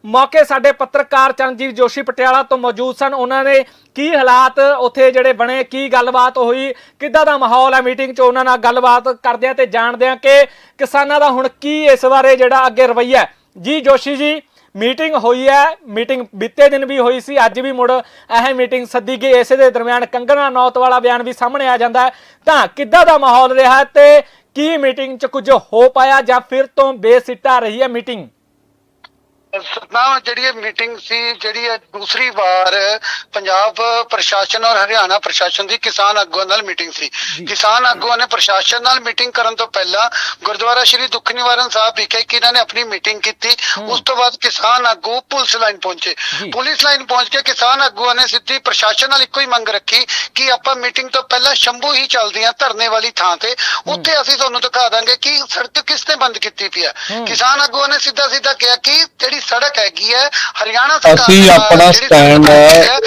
ਮੌਕੇ ਸਾਡੇ ਪੱਤਰਕਾਰ ਚਰਨਜੀਤ ਜੋਸ਼ੀ ਪਟਿਆਲਾ ਤੋਂ ਮੌਜੂਦ ਸਨ। ਉਹਨਾਂ ਨੇ ਕੀ ਹਾਲਾਤ ਉੱਥੇ ਜਿਹੜੇ ਬਣੇ, ਕੀ ਗੱਲਬਾਤ ਹੋਈ, ਕਿੱਦਾਂ ਦਾ ਮਾਹੌਲ ਹੈ ਮੀਟਿੰਗ 'ਚ? ਉਹਨਾਂ ਨਾਲ ਗੱਲਬਾਤ ਕਰਦੇ ਆ ਤੇ ਜਾਣਦੇ ਆ ਕਿ ਕਿਸਾਨਾਂ ਦਾ ਹੁਣ ਕੀ ਇਸ ਬਾਰੇ ਜਿਹੜਾ ਅੱਗੇ ਰਵੱਈਆ ਜੀ ਜੋਸ਼ੀ ਜੀ ਮੀਟਿੰਗ ਹੋਈ ਹੈ, ਮੀਟਿੰਗ ਬੀਤੇ ਦਿਨ ਵੀ ਹੋਈ ਸੀ, ਅੱਜ ਵੀ ਮੁੜ ਇਹ ਮੀਟਿੰਗ ਸੱਦੀ ਗਈ। ਇਸੇ ਦੇ ਦਰਮਿਆਨ ਕੰਗਣਾ ਨੌਤ ਵਾਲਾ ਬਿਆਨ ਵੀ ਸਾਹਮਣੇ ਆ ਜਾਂਦਾ ਤਾਂ ਕਿੱਦਾਂ ਦਾ ਮਾਹੌਲ ਰਿਹਾ ਤੇ ਕੀ ਮੀਟਿੰਗ 'ਚ ਕੁਝ ਹੋ ਪਾਇਆ ਜਾਂ ਫਿਰ ਤੋਂ ਬੇਸਿੱਟਾ ਰਹੀ ਹੈ ਮੀਟਿੰਗ? ਸਤਨਾਮ ਜਿਹੜੀ ਇਹ ਮੀਟਿੰਗ ਸੀ ਜਿਹੜੀ ਇਹ ਦੂਸਰੀ ਵਾਰ ਪੰਜਾਬ ਪ੍ਰਸ਼ਾਸਨ ਔਰ ਹਰਿਆਣਾ ਪ੍ਰਸ਼ਾਸਨ ਦੀ ਕਿਸਾਨ ਆਗੂਆਂ ਨਾਲ ਮੀਟਿੰਗ ਸੀ। ਕਿਸਾਨ ਆਗੂਆਂ ਨੇ ਪ੍ਰਸ਼ਾਸਨ ਨਾਲ ਮੀਟਿੰਗ ਕਰਨ ਤੋਂ ਪਹਿਲਾਂ ਗੁਰਦੁਆਰਾ ਸ਼੍ਰੀ ਦੁੱਖ ਨਿਵਾਰਨ ਸਾਹਿਬ ਵਿਖੇ ਕਿ ਇਹਨਾਂ ਨੇ ਆਪਣੀ ਮੀਟਿੰਗ ਕੀਤੀ। ਉਸ ਤੋਂ ਬਾਅਦ ਕਿਸਾਨ ਆਗੂ ਪੁਲਿਸ ਲਾਈਨ ਪਹੁੰਚੇ। ਪੁਲਿਸ ਲਾਈਨ ਪਹੁੰਚ ਕੇ ਕਿਸਾਨ ਆਗੂਆਂ ਨੇ ਸਿੱਧੀ ਪ੍ਰਸ਼ਾਸਨ ਨਾਲ ਇੱਕੋ ਹੀ ਮੰਗ ਰੱਖੀ ਕਿ ਆਪਾਂ ਮੀਟਿੰਗ ਤੋਂ ਪਹਿਲਾਂ ਸ਼ੰਭੂ ਹੀ ਚੱਲਦੇ ਹਾਂ ਧਰਨੇ ਵਾਲੀ ਥਾਂ ਤੇ। ਉੱਥੇ ਅਸੀਂ ਤੁਹਾਨੂੰ ਦਿਖਾ ਦਾਂਗੇ ਕਿ ਸੜਕ ਕਿਸ ਨੇ ਬੰਦ ਕੀਤੀ ਪਈ ਹੂੰ। ਕਿਸਾਨ ਆਗੂਆਂ ਨੇ ਸਿੱਧਾ ਸਿੱਧਾ ਕਿਹਾ ਕਿ ਜਿਹੜੀ ਸੜਕ ਹੈਗੀ ਹੈ ਹਰਿਆਣਾ ਸਰਕਾਰ ਅਸੀਂ ਆਪਣਾ ਸੜਕ ਹੈ,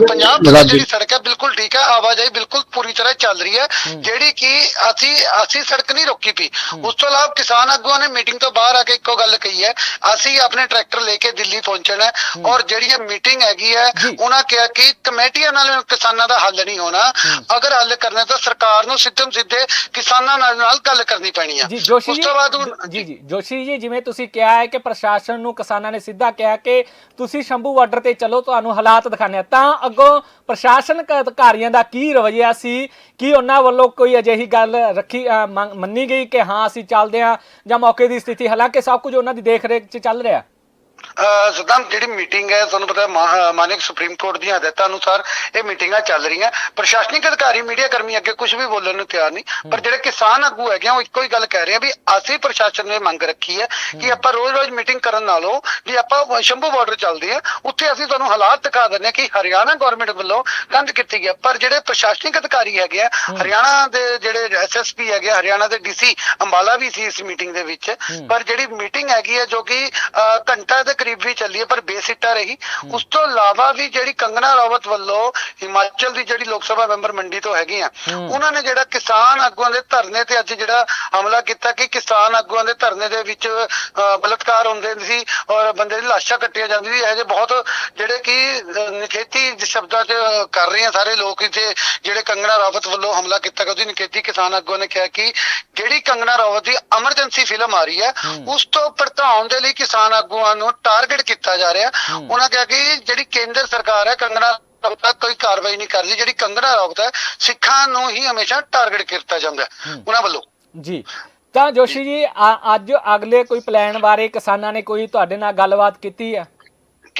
ਪੰਜਾਬ ਜਿਹੜਾ ਦੀ ਜਿਹੜੀ ਸੜਕ ਹੈ ਬਿਲਕੁਲ ਠੀਕ ਹੈ ਆਵਾਜਾਈ ਬਿਲਕੁਲ ਪੂਰੀ ਤਰ੍ਹਾਂ ਚੱਲ ਰਹੀ ਹੈ ਜਿਹੜੀ ਕਿ ਅਸੀਂ ਅਸੀਂ ਸੜਕ ਨਹੀਂ ਰੋਕੀ ਪਈ। ਉਸ ਤੋਂ ਇਲਾਵਾ ਕਿਸਾਨ ਆਗੂਆਂ ਨੇ ਮੀਟਿੰਗ ਤੋਂ ਬਾਹਰ ਆ ਕੇ ਇੱਕੋ ਗੱਲ ਕਹੀ ਹੈ ਅਸੀਂ ਆਪਣੇ ਟਰੈਕਟਰ ਲੈ ਕੇ ਦਿੱਲੀ ਪਹੁੰਚਣਾ ਹੈ ਔਰ ਜਿਹੜੀ ਇਹ ਮੀਟਿੰਗ ਹੈਗੀ ਹੈ। ਉਹਨਾਂ ਕਿਹਾ ਕਿ ਕਮੇਟੀਆਂ ਨਾਲ ਕਿਸਾਨਾਂ ਦਾ ਹੱਲ ਨਹੀਂ ਹੋਣਾ। ਅਗਰ ਹੱਲ ਕਰਨਾ ਤਾਂ ਸਰਕਾਰ ਨੂੰ ਸਿੱਧਮ ਸਿੱਧੇ ਕਿਸਾਨਾਂ ਨਾਲ ਨਾਲ ਗੱਲ ਕਰਨੀ ਪੈਣੀ ਜੋਸ਼ੀ ਉਸ ਤੋਂ ਬਾਅਦ ਜੀ ਜੀ ਜੋਸ਼ੀ ਜੀ ਜਿਵੇਂ ਤੁਸੀਂ ਕਿਹਾ ਹੈ ਕਿ ਪ੍ਰਸ਼ਾਸਨ ਨੂੰ ਕਿਸਾਨਾਂ ਨੇ ਸਿੱਧਾ ਕਿਹਾ ਕਿ ਤੁਸੀਂ ਸ਼ੰਭੂ ਬਾਰਡਰ ਤੇ ਚਲੋ ਤੁਹਾਨੂੰ ਹਾਲਾਤ ਦਿਖਾਣੇ ਆ ਤਾਂ ਅੱਗੋਂ ਪ੍ਰਸ਼ਾਸਨਿਕ ਅਧਿਕਾਰੀਆਂ ਦਾ ਕੀ ਰਵੱਈਆ ਸੀ? ਕੀ ਉਹਨਾਂ ਵੱਲੋਂ ਕੋਈ ਅਜਿਹੀ ਗੱਲ ਰੱਖੀ ਅ, ਮੰਨੀ ਗਈ ਕਿ ਹਾਂ ਅਸੀਂ ਚੱਲਦੇ ਹਾਂ ਜਾਂ ਮੌਕੇ ਦੀ ਸਥਿਤੀ ਹਾਲਾਂਕਿ ਸਭ ਕੁਝ ਉਹਨਾਂ ਦੀ ਦੇਖ ਰੇਖ 'ਚ ਚੱਲ ਰਿਹਾ? ਸਦਾਮ ਜਿਹੜੀ ਮੀਟਿੰਗ ਹੈ ਤੁਹਾਨੂੰ ਪਤਾ ਹੈ ਮਾ- ਅਹ ਮਾਨਯੋਗ ਸੁਪਰੀਮ ਕੋਰਟ ਦੀਆਂ ਹਦਾਇਤਾਂ ਅਨੁਸਾਰ ਇਹ ਮੀਟਿੰਗਾਂ ਚੱਲ ਰਹੀਆਂ। ਪ੍ਰਸ਼ਾਸਨਿਕ ਅਧਿਕਾਰੀ ਮੀਡੀਆ ਕਰਮੀ ਅੱਗੇ ਕੁਝ ਵੀ ਬੋਲਣ ਨੂੰ ਤਿਆਰ ਨਹੀਂ ਪਰ ਜਿਹੜੇ ਕਿਸਾਨ ਆਗੂ ਹੈਗੇ ਆ ਉਹ ਇੱਕੋ ਹੀ ਗੱਲ ਕਹਿ ਰਹੇ ਆ ਵੀ ਅਸੀਂ ਪ੍ਰਸ਼ਾਸਨ ਨੇ ਮੰਗ ਰੱਖੀ ਹੈ ਕਿ ਆਪਾਂ ਰੋਜ਼-ਰੋਜ਼ ਮੀਟਿੰਗ ਕਰਨ ਨਾਲੋਂ ਵੀ ਆਪਾਂ ਸ਼ੰਭੂ ਬਾਰਡਰ ਚੱਲਦੇ ਆ ਉੱਥੇ ਅਸੀਂ ਤੁਹਾਨੂੰ ਹਾਲਾਤ ਦਿਖਾ ਦਿੰਦੇ ਆ ਕਿ ਹਰਿਆਣਾ ਗਵਰਨਮੈਂਟ ਵੱਲੋਂ ਕੰਧ ਕੀਤੀ ਗਿਆ ਪਰ ਜਿਹੜੇ ਪ੍ਰਸ਼ਾਸਨਿਕ ਅਧਿਕਾਰੀ ਹੈਗੇ ਆ ਹਰਿਆਣਾ ਦੇ ਜਿਹੜੇ ਐਸਐਸਪੀ ਹੈਗੇ ਆ, ਹਰਿਆਣਾ ਦੇ ਡੀਸੀ ਅੰਬਾਲਾ ਵੀ ਸੀ ਇਸ ਮੀਟਿੰਗ ਦੇ ਵਿੱਚ। ਪਰ ਜਿਹੜੀ ਮੀਟਿੰਗ ਹੈਗੀ ਹੈ ਜੋ ਕਿ ਅਹ, ਘੰਟਾ ਦੇ ਕਰੀਬ ਵੀ ਚੱਲੀ ਹੈ ਪਰ ਬੇਸਿੱਟਾ ਰਹੀ। ਉਸ ਤੋਂ ਇਲਾਵਾ ਵੀ ਜਿਹੜੀ ਕੰਗਨਾ ਰਾਵਤ ਵੱਲੋਂ ਹਿਮਾਚਲ ਦੀ ਜਿਹੜੀ ਲੋਕ ਸਭਾ ਮੈਂਬਰ ਮੰਡੀ ਤੋਂ ਹੈਗੇ ਆ ਉਹਨਾਂ ਨੇ ਜਿਹੜਾ ਕਿਸਾਨ ਆਗੂਆਂ ਦੇ ਧਰਨੇ ਤੇ ਅੱਜ ਜਿਹੜਾ ਹਮਲਾ ਕੀਤਾ ਕਿ ਕਿਸਾਨ ਆਗੂਆਂ ਦੇ ਧਰਨੇ ਦੇ ਵਿੱਚ ਬਲਾਤਕਾਰ ਹੁੰਦੇ ਸੀ ਔਰ ਬੰਦੇ ਦੀ ਲਾਸ਼ਾਂ ਕੱਟੀਆਂ ਜਾਂਦੀ ਸੀ। ਇਹ ਜਿਹੇ ਬਹੁਤ ਜਿਹੜੇ ਕਿ ਨਿਖੇਧੀ ਸ਼ਬਦਾਂ 'ਚ ਕਰ ਰਹੇ ਆ ਸਾਰੇ ਲੋਕ ਇੱਥੇ ਜਿਹੜੇ ਕੰਗਨਾ ਰਾਵਤ ਵੱਲੋਂ ਹਮਲਾ ਕੀਤਾ ਗਿਆ। ਉਹਦੀ ਨਿਖੇਧੀ ਕਿਸਾਨ ਆਗੂਆਂ ਨੇ ਕਿਹਾ ਕਿ ਜਿਹੜੀ ਕੰਗਨਾ ਰਾਵਤ ਦੀ ਐਮਰਜੈਂਸੀ ਫਿਲਮ ਆ ਰਹੀ ਹੈ ਉਸ ਤੋਂ ਭੜਕਾਉਣ ਦੇ ਲਈ ਕਿਸਾਨ ਆਗੂਆਂ ਨੂੰ ਟਾਰਗੇਟ ਕੀਤਾ ਜਾ ਰਿਹਾ। ਉਹਨਾਂ ਕਿਹਾ ਕਿ ਜਿਹੜੀ ਕੇਂਦਰ ਸਰਕਾਰ ਹੈ ਕੰਗਨਾ ਰਾਵਤ ਤੱਕ ਕੋਈ ਕਾਰਵਾਈ ਨਹੀਂ ਕਰਦੀ ਜਿਹੜੀ ਕੰਗਨਾ ਰਾਵਤ ਹੈ ਸਿੱਖਾਂ ਨੂੰ ਹੀ ਹਮੇਸ਼ਾ ਟਾਰਗੇਟ ਕੀਤਾ ਜਾਂਦਾ ਹੈ। ਉਹਨਾਂ ਵੱਲੋਂ। ਜੀ। ਤਾਂ ਜੋਸ਼ੀ ਜੀ ਅੱਜ ਅਗਲੇ ਕੋਈ ਪਲਾਨ ਬਾਰੇ ਕਿਸਾਨਾਂ ਨੇ ਕੋਈ ਤੁਹਾਡੇ ਨਾਲ ਗੱਲਬਾਤ ਕੀਤੀ ਹੈ?